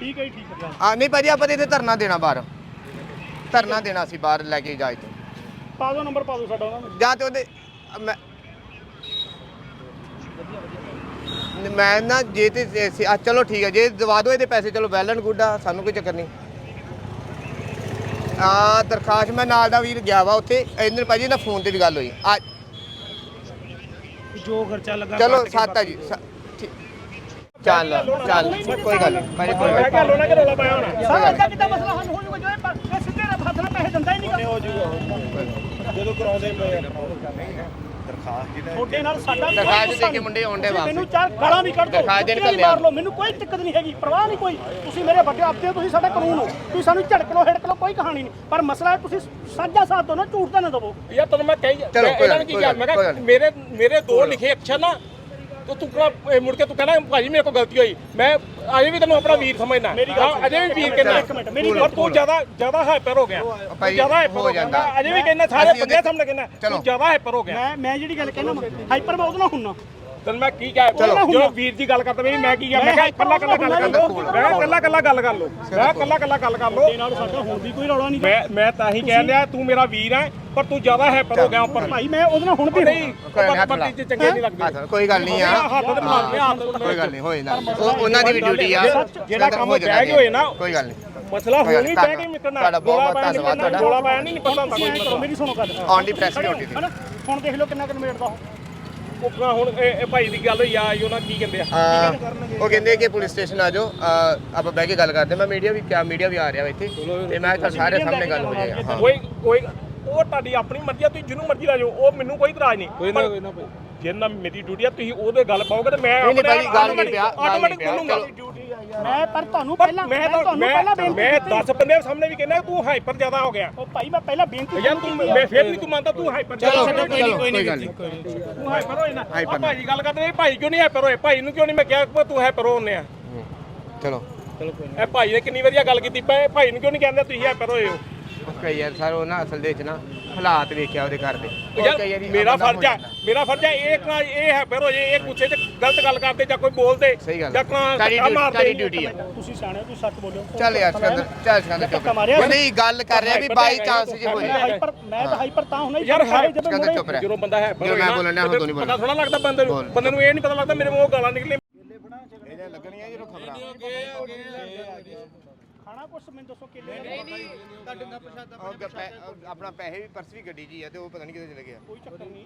ਠੀਕ ਹੈ ਜੀ, ਠੀਕ ਹੈ ਆ ਨਹੀਂ ਭਾਜੀ ਆਪਾਂ ਤੇ ਇੱਥੇ ਧਰਨਾ ਦੇਣਾ ਬਾਹਰ। ਧਰਨਾ ਦੇਣਾ ਸੀ ਬਾਹਰ ਲੈ ਕੇ ਜਾਏ ਤੇ। ਪਾ ਦਿਓ ਨੰਬਰ ਪਾ ਦਿਓ ਸਾਡਾ ਉਹਨਾਂ ਨੂੰ। ਜਾਂ ਤੇ ਉਹਦੇ ਮੈਂ ਮੈਂ ਨਾ ਜੇ ਤੇ ਆ ਚਲੋ ਠੀਕ ਹੈ ਜੇ ਦਵਾ ਦਿਓ ਇਹਦੇ ਪੈਸੇ ਚਲੋ ਵੈਲ ਐਂਡ ਗੁੱਡ ਆ ਸਾਨੂੰ ਕੋਈ ਚੱਕਰ ਨਹੀਂ। ਆ ਦਰਖਾਸਤ ਮੈਂ ਨਾਲ ਦਾ ਵੀਰ ਗਿਆ ਵਾ ਉੱਥੇ ਇੰਦਰ ਭਾਜੀ ਨਾਲ ਫੋਨ ਤੇ ਵੀ ਗੱਲ ਹੋਈ। ਆ ਜੋ ਖਰਚਾ ਲੱਗਾ ਚਲੋ ਸੱਤ ਆ ਜੀ ਸ- ਠੀਕ। ਚੱਲ ਚੱਲ ਕੋਈ ਗੱਲ ਨਹੀਂ ਭਾਜੀ ਕੋਈ ਗੱਲ ਮੈਂ ਕਿਹਾ ਲੋਨਾ ਕਿ ਰੋਲਾ ਪਾਇਆ ਹੋਣਾ। ਸਰ ਐਦਾਂ ਕਿੱਦਾਂ ਮਸਲਾ ਹੱਲ ਹੋ ਜਾਊਗਾ ਜੋ ਇਹ ਪਰ- ਇਹ ਸਿੱਧੇ ਹੱਥ ਨਾਲ ਪੈਸੇ ਦਿੰਦਾ ਹੀ ਨਹੀਂ ਹੋ ਜੂਗਾ। ਜਦੋਂ ਕਰਾਉਂਦੇ ਪਏ ਤੁਹਾਡੇ ਨਾਲ ਸਾਡਾ ਕੋਈ ਦਰਖਾਸਤ ਦੇ ਕੇ ਮੁੰਡੇ ਆਉਂਦੇ ਵਾਪਸ ਮੈਨੂੰ ਚਾਰ ਗਾਲਾਂ ਵੀ ਕੱਢ ਘੱਲਿਆ। ਮਾਰ ਲਓ ਮੈਨੂੰ ਕੋਈ ਦਿੱਕਤ ਨਹੀਂ ਹੈਗੀ ਪਰਵਾਹ ਨਹੀਂ ਕੋਈ। ਤੁਸੀਂ ਮੇਰੇ ਵੱਡੇ ਆਪਦੇ ਹੋ, ਤੁਸੀਂ ਸਾਡਾ ਕਾਨੂੰਨ ਹੋ। ਤੁਸੀਂ ਸਾਨੂੰ ਝੜਕ ਲਓ ਹਿੜਕ ਲਓ ਕੋਈ ਕਹਾਣੀ ਨਹੀਂ। ਪਰ ਮਸਲਾ ਤੁਸੀਂ ਸਾਂਝਾ ਸਾਥ ਦੋ ਨਾ ਝੂਠ ਤਾਂ ਨਾ ਦਵੋ। ਯਾਰ ਤੈਨੂੰ ਮੈਂ ਕਹੀ ਇਹਨਾਂ ਨੂੰ ਕੀ ਕਿਹਾ? ਮੈਂ ਕਿਹਾ। ਮੇਰੇ ਮੇਰੇ ਦੋ ਲਿਖੇ ਅਕਸ਼ਰ ਨਾ ਤੇ ਤੂੰ ਇਹ ਮੁੜ ਕੇ ਤੂੰ ਕਹਿੰਦਾ ਭਾਜੀ ਮੇਰੇ ਕੋਲ ਗਲਤੀ ਹੋਈ। ਮੈਂ ਅਜੇ ਵੀ ਤੈਨੂੰ ਆਪਣਾ ਵੀਰ ਸਮਝਦਾ। ਮੇਰੀ ਗੱਲ ਹਾਂ, ਅਜੇ ਵੀ ਵੀਰ ਕਹਿੰਦਾ। ਇੱਕ ਮਿੰਟ, ਮੇਰੀ ਪਰ ਤੂੰ ਜ਼ਿਆਦਾ ਜ਼ਿਆਦਾ ਹਾਈਪਰ ਹੋ ਗਿਆ। ਜ਼ਿਆਦਾ ਹਾਈਪਰ ਹੋ ਜਾਂਦਾ। ਅਜੇ ਵੀ ਕਹਿੰਦਾ ਸਾਰੇ ਬੰਦੇ ਸਾਹਮਣੇ ਕਹਿੰਦਾ। ਤੂੰ ਜ਼ਿਆਦਾ ਹਾਈਪਰ ਹੋ ਗਿਆ। ਮੈਂ ਮੈਂ ਜਿਹੜੀ ਗੱਲ ਕਹਿਣਾ ਹਾਈਪਰ ਮੈਂ ਉਹਦੇ ਨਾਲ ਹੁੰਨਾ। ਤੈਨੂੰ ਮੈਂ ਕੀ ਕਹਿ ਚਲੋ। ਜਦੋਂ ਵੀਰ ਜੀ ਗੱਲ ਕਰਦੇ ਵੀ ਮੈਂ ਕੀ ਕਿਹਾ? ਮੈਂ ਕਿਹਾ ਕੱਲਾ ਕੱਲਾ ਗੱਲ ਕਰ ਲਓ। ਮੈਂ ਕਿਹਾ ਕੱਲਾ ਕੱਲਾ ਗੱਲ ਕਰ ਲਓ। ਮੈਂ ਕਿਹਾ ਕੱਲਾ ਕੱਲਾ ਗੱਲ ਕਰ ਲਓ। ਨਾਲ ਸਾਡਾ ਹੁਣ ਵੀ ਕੋਈ ਰੌਲਾ ਨਹੀਂ ਮੈਂ ਮੈਂ ਤਾਂ ਹੀ ਕਹਿ ਲਿਆ ਤੂੰ ਮੇਰਾ ਵੀਰ ਹੈ। ਪਰ ਤੂੰ ਜ਼ਿਆਦਾ ਹੈਪਰ ਹੋ ਗਿਆ ਉੱਪਰ। ਭਾਈ ਮੈਂ ਉਹਦੇ ਨਾਲ ਹੁਣ ਵੀ ਨਹੀਂ ਕੋਈ ਨੀ, ਹੱਥ ਬੱਤੀ ਚ ਚੰਗੇ ਨਹੀਂ ਲੱਗਦੇ। ਹੱਥ ਕੋਈ ਗੱਲ ਨਹੀਂ ਆ। ਹੱਥ ਤੇ ਮਾਰਨੇ ਹੱਥ ਕੋਈ ਗੱਲ ਨਹੀਂ ਹੋਏ ਨਾ। ਉਹ ਉਹਨਾਂ ਦੀ ਵੀ ਡਿਊਟੀ ਆ। ਜਿਹੜਾ ਕੰਮ ਹੋ ਜਾਣਾ ਬਹਿ ਗਏ ਹੋਏ ਨਾ ਕੋਈ ਗੱਲ ਨਹੀਂ। ਮਸਲਾ ਹੋ ਨਹੀਂ ਬਹਿ ਕੇ ਮਿਟਣਾ ਤੁਹਾਡਾ ਬਹੁਤ ਧੰਨਵਾਦ ਨਹੀਂ ਤੁਹਾਡਾ। ਗੋਲਾ ਪਾਇਆ ਨਹੀਂ ਪਤਾ ਹੁੰਦਾ ਕੋਈ ਮੇਰੀ ਸੁਣੋ ਗੱਲ। the press duty ਤੇ। ਹਨਾ? ਹੁਣ ਦੇਖ ਲਓ ਕਿੰਨਾ ਕਿਲੋਮੀਟਰ ਦਾ ਉਹ। ਕੁੱਕਾ ਹੁਣ ਇਹ ਭਾਈ ਦੀ ਗੱਲ ਹੋਈ ਆ ਉਹਨਾਂ ਕੀ ਕਹਿੰਦੇ ਆ? ਉਹ ਕਹਿੰਦੇ ਕਿ ਪੁਲਿਸ ਸਟੇਸ਼ਨ ਆ ਜਾਓ। ਆਪਾਂ ਬਹਿ ਕੇ ਗੱਲ ਕਰਦੇ ਮੈਂ ਮੀਡੀਆ ਵੀ ਕਿਆ ਮੀਡੀਆ ਵੀ ਆ ਰਿਹਾ ਇੱਥੇ। ਤੇ ਮੈਂ ਕਿਹਾ ਸਾਰੇ ਸਾਹਮਣੇ ਗੱਲ ਹੋ ਜਾਏਗਾ। ਹਾਂ। ਕੋਈ ਕੋਈ ਉਹ ਤੁਹਾਡੀ ਆਪਣੀ ਮਰਜ਼ੀ ਆ ਤੁਸੀਂ ਜਿਹਨੂੰ ਮਰਜ਼ੀ ਲਾ ਜਾਓ ਉਹ ਮੈਨੂੰ ਕੋਈ ਇਤਰਾਜ਼ ਨਹੀਂ। ਕੋਈ ਨਾ ਕੋਈ ਨਾ ਜਿੰਨਾ ਮੇਰੀ ਡਿਊਟੀ ਆ ਤੁਸੀਂ ਉਹਦੇ ਗੱਲ ਪਾਓਗੇ ਤੇ ਮੈਂ ਨਹੀਂ, ਨਹੀਂ, ਭਾਜੀ, ਗੱਲ ਨਹੀਂ ਪਿਆ, ਗੱਲ ਨਹੀਂ ਆਟੋਮੈਟਿਕ ਪਿਆ, ਬੋਲੂੰਗਾ। ਮੈਂ ਪਰ ਤੁਹਾਨੂੰ ਪਰ ਪਹਿਲਾਂ ਮੈਂ ਮੈਂ ਤਾਂ ਤੁਹਾਨੂੰ ਮੈਂ ਪਹਿਲਾਂ ਬੇਨਤੀ ਮੈਂ ਕੀਤੀ। 10 ਬੰਦੇ ਸਾਹਮਣੇ ਵੀ ਕਹਿੰਦਾ ਤੂੰ ਹਾਈਪਰ ਜ਼ਿਆਦਾ ਹੋ ਗਿਆ। ਉਹ ਭਾਈ ਮੈਂ ਪਹਿਲਾਂ ਬੇਨਤੀ ਯਾਰ ਤੂੰ ਮੈਂ ਫਿਰ ਨਹੀਂ ਤੂੰ ਮੰਨਦਾ ਤੂੰ ਹਾਈਪਰ ਚਲੋ ਕੋਈ ਗੱਲ ਨਹੀਂ ਤੂੰ ਹਾਈਪਰ ਹੋਏ ਨਾ। ਹਾਈਪਰ ਆ ਭਾਈ ਗੱਲ ਕਰਦੇ ਇਹ ਭਾਈ ਕਿਉਂ ਨਹੀਂ ਹਾਈਪਰ ਹੋਏ? ਭਾਈ ਨੂੰ ਕਿਉਂ ਨਹੀਂ? ਮੈਂ ਕਿਹਾ ਕਿ ਤੂੰ ਹਾਈਪਰ ਹੋਣੇ ਆ ਚਲੋ। ਇਹ ਭਾਈ ਨੇ ਕਿੰਨੀ ਵਧੀਆ ਗੱਲ ਕੀਤੀ ਭਾਈ ਭਾਈ ਨੂੰ ਕਿਉਂ ਨਹੀਂ ਕਹਿੰਦੇ ਤੁਸੀਂ ਹਾਈਪਰ ਹੋਏ ਹੋ? ਓਕੇ ਯਾਰ ਸਰ ਉਹ ਨਾ ਅਸਲ ਦੇ ਵਿੱਚ ਨਾ ਹਾਲਾਤ ਵੇਖਿਆ ਉਹਦੇ ਘਰ ਦੇ। ਉਹ ਕਈ ਯਾਰ ਵਾਰੀ ਮੇਰਾ ਬੰਦਾ ਹੋ ਫਰਜ਼ ਹੈ। ਮੇਰਾ ਫਰਜ਼ ਹੈ ਇਹ ਕਾ ਇਹ ਹੋ ਜੇ ਇਹ ਗੁੱਸੇ 'ਚ ਗਲਤ ਗੱਲ ਕਰਦੇ ਜਾਂ ਕੋਈ ਬੋਲਦੇ ਸਹੀ ਗੱਲ ਜਾਂ ਹੈ। ਤੁਹਾਡੀ ਡਿਊਟੀ- ਮਾਰਦੇ। ਤੁਹਾਡੀ ਡਿਊਟੀ ਹੈ ਤੁਸੀਂ ਸਿਆਣੇ ਹੋ, ਤੁਸੀਂ ਸੱਚ ਬੋਲਿਓ। ਚੱਲ ਯਾਰ ਸਿਕੰਦਰ ਚੱਲ ਸਿਕੰਦਰ ਚੁੱਪ ਧੱਕਾ ਮਾਰਿਆ ਨਹੀਂ ਗੱਲ ਕਰ ਰਿਹਾ ਵੀ ਬਾਈ ਚਾਂਸ ਜੇ ਹੋਈ। ਮੈਂ ਹਾਈਪਰ ਮੈਂ ਤਾਂ ਹਾਈਪਰ ਤਾਂ ਹੁਣਾ ਯਾਰ ਹਾਈ ਜਦੋਂ ਸਿਕੰਦਰ ਮੁੜੇ ਚੁੱਪ ਰਹਿ। ਜਦੋਂ ਬੰਦਾ ਹਾਈਪਰ ਜਦੋਂ ਹੋਏ ਮੈਂ ਨਾ, ਬੋਲਣ ਡਿਆ, ਤੇ ਉਦੋਂ ਨਹੀਂ ਪਤਾ ਬੋਲਣਾ। ਥੋੜਾ ਲੱਗਦਾ ਬੰਦੇ ਨੂੰ। ਬੋਲ। ਬੰਦੇ ਨੂੰ ਇਹ ਨਹੀਂ ਪਤਾ ਲੱਗਦਾ ਮੇਰੇ ਮੂੰਹੋਂ ਗਾਲਾਂ ਨਿਕਲੇ ਖਾਣਾ ਕੁਛ ਮੈਨੂੰ ਦੱਸੋ ਕਿੰਨੇ ਉਹ ਗ- ਪੈ- ਉਹ ਆਪਣਾ ਪੈਸੇ ਵੀ ਪਰਸ ਵੀ ਗੱਡੀ 'ਚ ਹੀ ਆ ਤੇ ਉਹ ਪਤਾ ਨਹੀਂ ਕਿੱਥੇ ਚਲੇ ਗਿਆ। ਕੋਈ ਚੱਕਰ ਨਹੀਂ।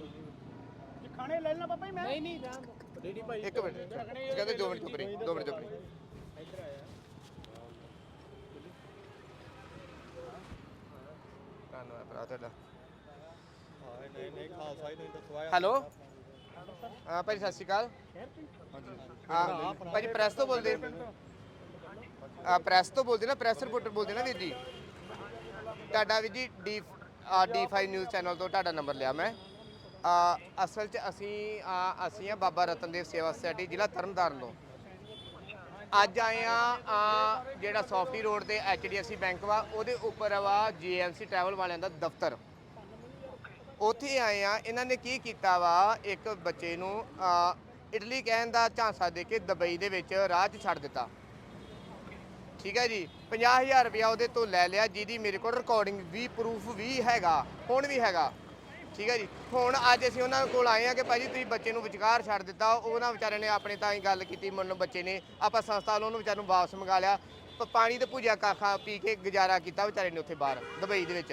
ਜੇ ਖਾਣੇ ਲੈ ਲੈਣਾ ਪਾਪਾ ਜੀ ਮੈਂ? ਨਹੀਂ ਨਹੀਂ ਇੱਕ ਮਿੰਟ। ਕਹਿੰਦੇ 2 ਮਿੰਟ ਚੁੱਪ ਰਹੀ 2 ਮਿੰਟ ਚੁੱਪ ਰਹੀ। ਧੰਨਵਾਦ ਭਰਾ ਤੁਹਾਡਾ। ਹੈਲੋ? ਹਾਂ ਭਾਈ ਸਤਿ ਸ਼੍ਰੀ ਅਕਾਲ। ਹਾਂ? ਭਾਜੀ ਪ੍ਰੈਸ ਤੋਂ ਬੋਲਦੇ। ਪ੍ਰੈਸ ਤੋਂ ਬੋਲਦੇ ਨਾ ਪ੍ਰੈਸ ਰਿਪੋਰਟਰ ਬੋਲਦੇ ਨਾ ਵੀਰ ਜੀ। ਤੁਹਾਡਾ ਵੀਰ ਜੀ ਡੀ ਡੀ5 ਨਿਊਜ਼ ਚੈਨਲ ਤੋਂ ਤੁਹਾਡਾ ਨੰਬਰ ਲਿਆ ਮੈਂ। ਆ, ਅਸਲ 'ਚ ਅਸੀਂ ਆ, ਅਸੀਂ ਆ ਬਾਬਾ ਰਤਨਦੇਵ ਸੇਵਾ ਸੁਸਾਇਟੀ ਜ਼ਿਲ੍ਹਾ ਤਰਨਤਾਰਨ ਤੋਂ। ਅੱਜ ਆਏ ਆ ਆ, ਜਿਹੜਾ ਸੌਫਟੀ ਰੋਡ ਤੇ ਐਚਡੀਐਫਸੀ ਬੈਂਕ ਵਾ ਉਹਦੇ ਉੱਪਰ ਵਾ ਜੀਐਮਸੀ ਟਰੈਵਲ ਵਾਲਿਆਂ ਦਾ ਦਫ਼ਤਰ। ਉੱਥੇ ਆਏ ਆ ਇਹਨਾਂ ਨੇ ਕੀ ਕੀਤਾ ਵਾ ਇੱਕ ਬੱਚੇ ਨੂੰ ਆ, ਇਟਲੀ ਕਹਿਣ ਦਾ ਝਾਂਸਾ ਦੇ ਕੇ ਦੁਬਈ ਦੇ ਵਿੱਚ ਰਾਹ 'ਚ ਛੱਡ ਦਿੱਤਾ। ਠੀਕ ਹੈ ਜੀ 50000 ਰੁਪਇਆ ਉਹਦੇ ਤੋਂ ਲੈ ਲਿਆ ਜਿਹਦੀ ਮੇਰੇ ਕੋਲ ਰਿਕਾਰਡਿੰਗ ਵੀ ਪ੍ਰੂਫ ਵੀ ਹੈਗਾ ਹੁਣ ਵੀ ਹੈਗਾ। ਠੀਕ ਹੈ ਜੀ ਹੁਣ ਅੱਜ ਅਸੀਂ ਉਹਨਾਂ ਕੋਲ ਆਏ ਆ ਕਿ ਭਾਜੀ ਤੁਸੀਂ ਬੱਚੇ ਨੂੰ ਵਿਚਕਾਰ ਛੱਡ ਦਿੱਤਾ ਉਹਨਾਂ ਵਿਚਾਰੇ ਨੇ ਆਪਣੇ ਤਾਂ ਹੀ ਗੱਲ ਕੀਤੀ ਮਨ ਬੱਚੇ ਨੇ ਆਪਾਂ ਸੰਸਥਾ ਵੱਲੋਂ ਉਹਨੂੰ ਵਿਚਾਰੇ ਨੂੰ ਵਾਪਸ ਮੰਗਾ ਲਿਆ ਪ- ਪਾਣੀ ਤੇ ਭੁਜਿਆ ਕਾਖਾ ਪੀ ਕੇ ਗੁਜ਼ਾਰਾ ਕੀਤਾ ਵਿਚਾਰੇ ਨੇ ਉੱਥੇ ਬਾਹਰ ਦੁਬਈ ਦੇ ਵਿੱਚ।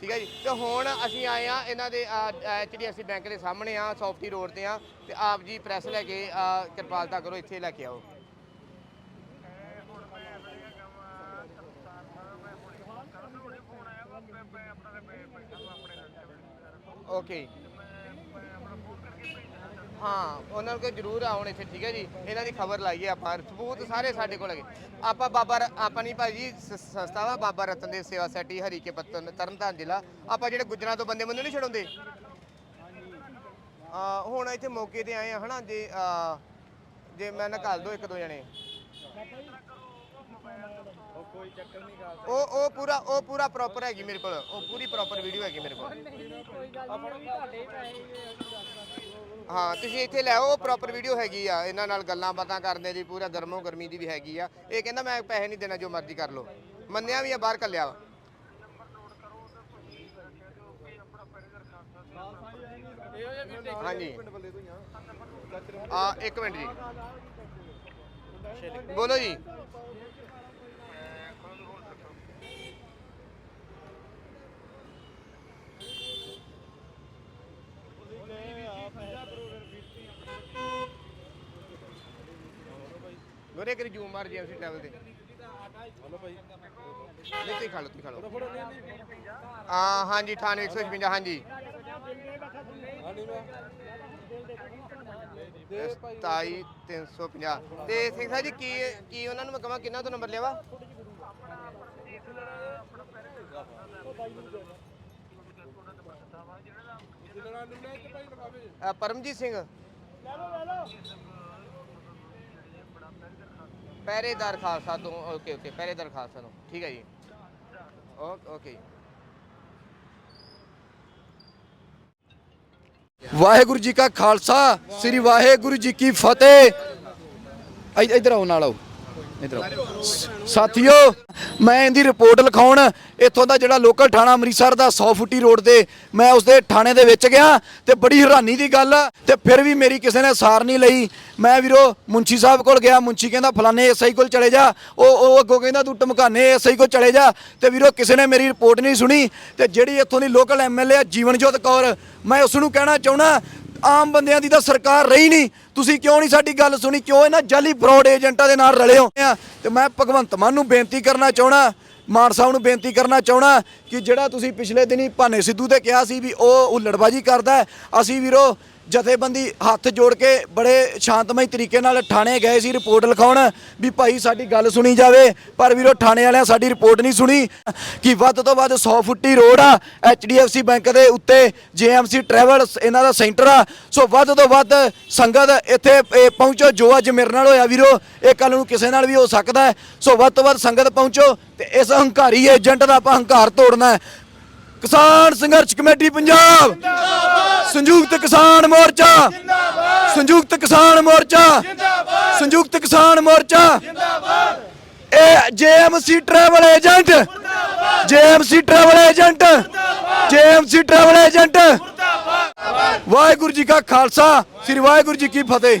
ਠੀਕ ਹੈ ਜੀ ਤੇ ਹੁਣ ਅਸੀਂ ਆਏ ਆ ਇਹਨਾਂ ਦੇ ਐਚਡੀਐਫਸੀ ਬੈਂਕ ਦੇ ਸਾਹਮਣੇ ਆ ਸੌਫਟੀ ਰੋਡ ਤੇ ਆ ਤੇ ਆਪ ਜੀ ਪ੍ਰੈਸ ਲੈ ਕੇ ਅ, ਕਿਰਪਾਲਤਾ ਕਰੋ ਇੱਥੇ ਲੈ ਕੇ ਆਓ। ਓਕੇ ਹਾਂ ਉਹਨਾਂ ਨੂੰ ਜਰੂਰ ਆਉਣ ਇੱਥੇ ਠੀਕ ਹੈ ਜੀ। ਇਹਨਾਂ ਦੀ ਖਬਰ ਲਾਈਏ ਆਪਾਂ ਸਬੂਤ ਸਾਰੇ ਸਾਡੇ ਕੋਲ ਹੈਗੇ। ਆਪਾਂ ਬਾਬਾ ਆਪਾਂ ਨਹੀਂ ਭਾਜੀ ਸ- ਸੰਸਥਾ ਵਾ ਬਾਬਾ ਰਤਨ ਰਤਨਦੇਵ ਸੇਵਾ ਸੈਟੀ ਹਰੀਕੇ ਪੱਤਨ ਤਰਨਤਾਰਨ ਜ਼ਿਲ੍ਹਾ। ਆਪਾਂ ਜਿਹੜੇ ਗੁੱਜਰਾਂ ਤੋਂ ਬੰਦੇ ਬੰਦੇ ਨਹੀਂ ਛਡਾਉਂਦੇ? ਆ ਹੁਣ ਇੱਥੇ ਮੌਕੇ ਤੇ ਆਏ ਆ ਹਨਾ ਜੇ ਆ, ਜੇ ਮੈਂ ਨਾ ਘੱਲ ਦੋ ਇੱਕ ਦੋ ਜਣੇ। ਉਹ ਉਹ ਪੂਰਾ ਉਹ ਪੂਰਾ ਪ੍ਰੋਪਰ ਹੈਗੀ ਮੇਰੇ ਕੋਲ। ਉਹ ਪੂਰੀ ਪ੍ਰੋਪਰ ਵੀਡੀਓ ਹੈਗੀ ਮੇਰੇ ਕੋਲ। ਹਾਂ ਤੁਸੀਂ ਇੱਥੇ ਲੈ ਆਓ ਪ੍ਰੋਪਰ ਵੀਡੀਓ ਹੈਗੀ ਆ। ਇਹਨਾਂ ਨਾਲ ਗੱਲਾਂ ਬਾਤਾਂ ਕਰਦੇ ਦੀ ਪੂਰਾ ਗਰਮੋ ਗਰਮੀ ਦੀ ਵੀ ਹੈਗੀ ਆ। ਇਹ ਕਹਿੰਦਾ ਮੈਂ ਪੈਸੇ ਨਹੀਂ ਦੇਣਾ ਜੋ ਮਰਜ਼ੀ ਕਰ ਲਓ। ਮੰਨਿਆ ਵੀ ਆ ਬਾਹਰ ਕੱਲਿਆ ਵਾ। ਹਾਂਜੀ। ਆ ਇੱਕ ਮਿੰਟ ਜੀ। ਬੋਲੋ ਜੀ। ਗੋਰੇ ਕਰੀ ਜੂਮ ਮਾਰ ਜੀ, ਅਸੀਂ ਟਰੈਵਲ ਤੇ। ਹਲੋ ਭਾਈ ਨਹੀਂ ਤੁਸੀਂ ਖਾ ਲਓ, ਤੁਸੀਂ ਖਾ ਲਓ। ਆ ਹਾਂਜੀ 98 ਹਾਂਜੀ। 27350 ਤੇ ਸਿੰਘ ਸਾਹਿਬ ਜੀ, ਕੀ ਕੀ ਉਹਨਾਂ ਨੂੰ ਮੈਂ ਕਹਾਂ, ਕਿੰਨਾ ਤੋਂ ਨੰਬਰ ਲਿਆ ਵਾ? ਅ, ਪਰਮਜੀਤ ਸਿੰਘ। ਪਹਿਰੇਦਾਰ ਖਾਲਸਾ ਤੋਂ ਓਕੇ ਓਕੇ ਪਹਿਰੇਦਾਰ ਖਾਲਸਾ ਤੋਂ। ਠੀਕ ਹੈ ਜੀ। ਓਕੇ ਓਕੇ ਵਾਹਿਗੁਰੂ ਜੀ ਕਾ ਖਾਲਸਾ ਸ੍ਰੀ ਵਾਹਿਗੁਰੂ ਜੀ ਕੀ ਫਤਿਹ। ਇ- ਇੱਧਰ ਆਓ ਨਾਲ ਆਓ। ਇੱਧਰ ਸਾਥੀਓ, ਮੈਂ ਇਹਦੀ ਰਿਪੋਰਟ ਲਿਖਾਉਣ। ਇੱਥੋਂ ਦਾ ਜਿਹੜਾ ਲੋਕਲ ਥਾਣਾ ਅੰਮ੍ਰਿਤਸਰ ਦਾ 100 ਫੁੱਟੀ ਰੋਡ ਤੇ ਮੈਂ ਉਸਦੇ ਥਾਣੇ ਦੇ ਵਿੱਚ ਗਿਆ ਤੇ ਬੜੀ ਹੈਰਾਨੀ ਦੀ ਗੱਲ ਆ ਤੇ ਫਿਰ ਵੀ ਮੇਰੀ ਕਿਸੇ ਨੇ ਸਾਰ ਨਹੀਂ ਲਈ। ਮੈਂ ਵੀਰੋ, ਮੁੰਸ਼ੀ ਸਾਹਿਬ ਕੋਲ ਗਿਆ, ਮੁੰਸ਼ੀ ਕਹਿੰਦਾ, ਫਲਾਣੇ ਐਸਆਈ ਕੋਲ ਚਲੇ ਜਾ। ਉਹ ਉਹ ਅੱਗੋਂ ਕਹਿੰਦਾ, ਤੂੰ ਟਮਕਾਨੇ ਐਸਆਈ ਕੋਲ ਚਲੇ ਜਾ। ਤੇ ਵੀਰੋ, ਕਿਸੇ ਨੇ ਮੇਰੀ ਰਿਪੋਰਟ ਨਹੀਂ ਸੁਣੀ। ਤੇ ਜਿਹੜੀ ਇੱਥੋਂ ਦੀ ਲੋਕਲ ਐਮਐਲਏ ਜੀਵਨਜੋਤ ਕੌਰ, ਮੈਂ ਉਸ ਨੂੰ ਕਹਿਣਾ ਚਾਹੁੰਦਾ ਆਮ ਬੰਦਿਆਂ ਦੀ ਤਾਂ ਸਰਕਾਰ ਰਹੀ ਨਹੀਂ। ਤੁਸੀਂ ਕਿਉਂ ਨਹੀਂ ਸਾਡੀ ਗੱਲ ਸੁਣੀ? ਕਿਉਂ ਇਹਨਾਂ ਜਾਲੀ ਫਰਾਡ ਏਜੰਟਾਂ ਦੇ ਨਾਲ ਰਲੇ ਹੋ? ਆ ਤੇ ਮੈਂ ਭਗਵੰਤ ਮਾਨ ਨੂੰ ਬੇਨਤੀ ਕਰਨਾ ਚਾਹਣਾ ਮਾਨ ਸਾਹਿਬ ਨੂੰ ਬੇਨਤੀ ਕਰਨਾ ਚਾਹਣਾ ਕਿ ਜਿਹੜਾ ਤੁਸੀਂ ਪਿਛਲੇ ਦਿਨੀ ਭਾਨੇ ਸਿੱਧੂ ਤੇ ਕਿਹਾ ਸੀ ਵੀ ਉਹ ਉਲੜਬਾਜੀ ਕਰਦਾ ਅਸੀਂ ਵੀਰੋ ਜਥੇਬੰਦੀ ਹੱਥ ਜੋੜ ਕੇ ਬੜੇ ਸ਼ਾਂਤਮਈ ਤਰੀਕੇ ਨਾਲ ਥਾਣੇ ਗਏ ਸੀ ਰਿਪੋਰਟ ਲਿਖਾਉਣ ਵੀ ਭਾਈ ਸਾਡੀ ਗੱਲ ਸੁਣੀ ਜਾਵੇ, ਪਰ ਵੀਰੋ ਥਾਣੇ ਵਾਲਿਆਂ ਸਾਡੀ ਰਿਪੋਰਟ ਨਹੀਂ ਸੁਣੀ। ਕਿ ਵੱਧ ਤੋਂ ਵੱਧ 100 ਫੁੱਟੀ ਰੋਡ ਆ, HDFC ਬੈਂਕ ਦੇ ਉੱਤੇ, JMC ਟਰੈਵਲਸ ਇਹਨਾਂ ਦਾ ਸੈਂਟਰ ਆ। ਸੋ ਵੱਧ ਤੋਂ ਵੱਧ ਸੰਗਤ ਇੱਥੇ ਪਹੁੰਚੋ, ਜੋ ਅੱਜ ਮੇਰੇ ਨਾਲ ਹੋਇਆ ਵੀਰੋ, ਇਹ ਕੱਲ ਨੂੰ ਕਿਸੇ ਨਾਲ ਵੀ ਹੋ ਸਕਦਾ ਹੈ। ਸੋ ਵੱਧ ਤੋਂ ਵੱਧ ਸੰਗਤ ਪਹੁੰਚੋ ਤੇ ਇਸ ਹੰਕਾਰੀ ਏਜੰਟ ਦਾ ਆਪਾਂ ਹੰਕਾਰ ਤੋੜਨਾ ਹੈ। ਕਿਸਾਨ ਸੰਘਰਸ਼ ਕਮੇਟੀ ਪੰਜਾਬ! ਸੰਯੁਕਤ ਕਿਸਾਨ ਮੋਰਚਾ। ਸੰਯੁਕਤ ਕਿਸਾਨ ਮੋਰਚਾ। ਸੰਯੁਕਤ ਕਿਸਾਨ ਮੋਰਚਾ। ਇਹ JMC travel agent JMC travel agent JMC travel agent Waheguru ji ਕਾ ਖਾਲਸਾ। ਸ੍ਰੀ ਵਾਹਿਗੁਰੂ ਜੀ ਕੀ ਫਤਿਹ।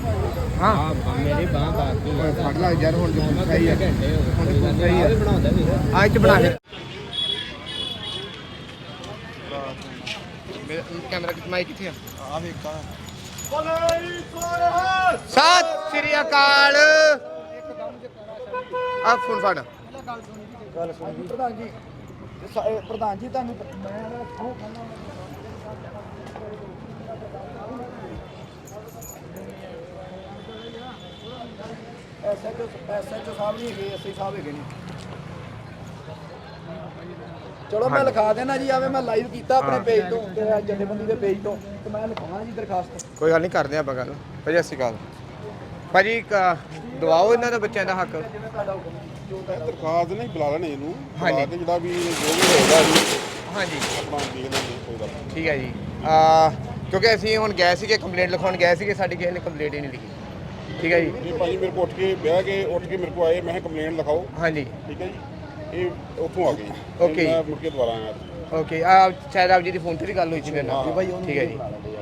ਹਾਂ। ਮੇਰੀ ਬਾਹ ਬਾਕੀ ਫੜ ਲੈ ਯਾਰ ਹੁਣ ਜੋ ਸਹੀ ਹੈ ਹੁਣ ਸਹੀ ਹੈ ਆ। ਇੱਥੇ ਬਣਾ ਕੇ ਮੇਰਾ ਕੈਮਰਾ ਕਿੱਥੇ ਮਾਈਕ ਕਿੱਥੇ ਆ? ਆ ਵੇਖਾ ਸਤਿ ਸ੍ਰੀ ਅਕਾਲ। ਆ ਫੋਨ ਫੜ। ਪ੍ਰਧਾਨ ਜੀ ਪ੍ਰਧਾਨ ਜੀ ਤੁਹਾਨੂੰ ਮੈਂ ਐਸਐਚਓ ਐਸਐਚਓ ਸਾਹਿਬ ਨਹੀਂ ਹੈਗੇ ਐਸਆਈ ਸਾਹਿਬ ਹੈਗੇ ਨੇ। ਚਲੋ ਮੈਂ ਲਿਖਾ ਦੇਣਾ ਜੀ ਆਵੇ ਮੈਂ ਲਾਈਵ ਕੀਤਾ ਆਪਣੇ ਪੇਜ ਤੋਂ ਤੇਰਾ ਜਥੇਬੰਦੀ ਦੇ ਪੇਜ ਤੋਂ ਤੇ ਮੈਂ ਲਿਖਾਉਣਾ ਜੀ ਦਰਖਾਸਤ। ਕੋਈ ਗੱਲ ਨਹੀਂ ਕਰਦੇ ਆਪਾਂ ਗੱਲ। ਭਾਜੀ ਸਤਿ ਸ਼੍ਰੀ ਅਕਾਲ। ਭਾਜੀ ਇੱਕ, ਦਵਾਓ ਇਹਨਾਂ ਦੇ ਬੱਚਿਆਂ ਦਾ ਹੱਕ। ਦਰਖਾਸਤ ਨਹੀਂ ਬੁਲਾ ਲੈਣੇ ਇਹਨੂੰ। ਹਾਂਜੀ। ਬੁਲਾ ਕੇ ਜਿਹੜਾ ਵੀ ਜੋ ਵੀ ਹੋਏਗਾ ਜੀ ਹਾਂਜੀ। ਆਪਣਾ ਦੇਖ ਲੈਂਦੇ ਕੋਈ ਗੱਲ ਨਹੀਂ। ਠੀਕ ਹੈ ਜੀ। ਆ ਕਿਉਂਕਿ ਅਸੀਂ ਹੁਣ ਗਏ ਸੀਗੇ ਕੰਪਲੇਂਟ ਲਿਖਾਉਣ ਗਏ ਸੀਗੇ ਸਾਡੀ ਕਿਸੇ ਨੇ ਕੰਪਲੇਂਟ ਹੀ ਨਹੀਂ ਲਿਖੀ। ਠੀਕ ਹੈ ਜੀ। ਇਹ ਭਾਜੀ ਮੇਰੇ ਕੋਲ ਉੱਠ ਕੇ ਬਹਿ ਕੇ ਉੱਠ ਕੇ ਮੇਰੇ ਕੋਲ ਆਏ ਮੈਂ ਕੰਪਲੇਂਟ ਲਿਖਾਓ। ਹਾਂਜੀ। ਠੀਕ ਹੈ ਜੀ। ਇਹ ਉੱਥੋਂ ਆ ਗਈ Okay। ਮੈਂ ਮੁੜ ਕੇ ਦੁਬਾਰਾ ਆਇਆ। ਓਕੇ ਆ ਸ਼ਾਇਦ ਆਪ ਜੀ ਦੀ ਫੋਨ ਤੇ ਵੀ ਗੱਲ ਹੋਈ ਸੀ ਮੇਰੇ ਨਾਲ। ਠੀਕ ਹੈ ਜੀ।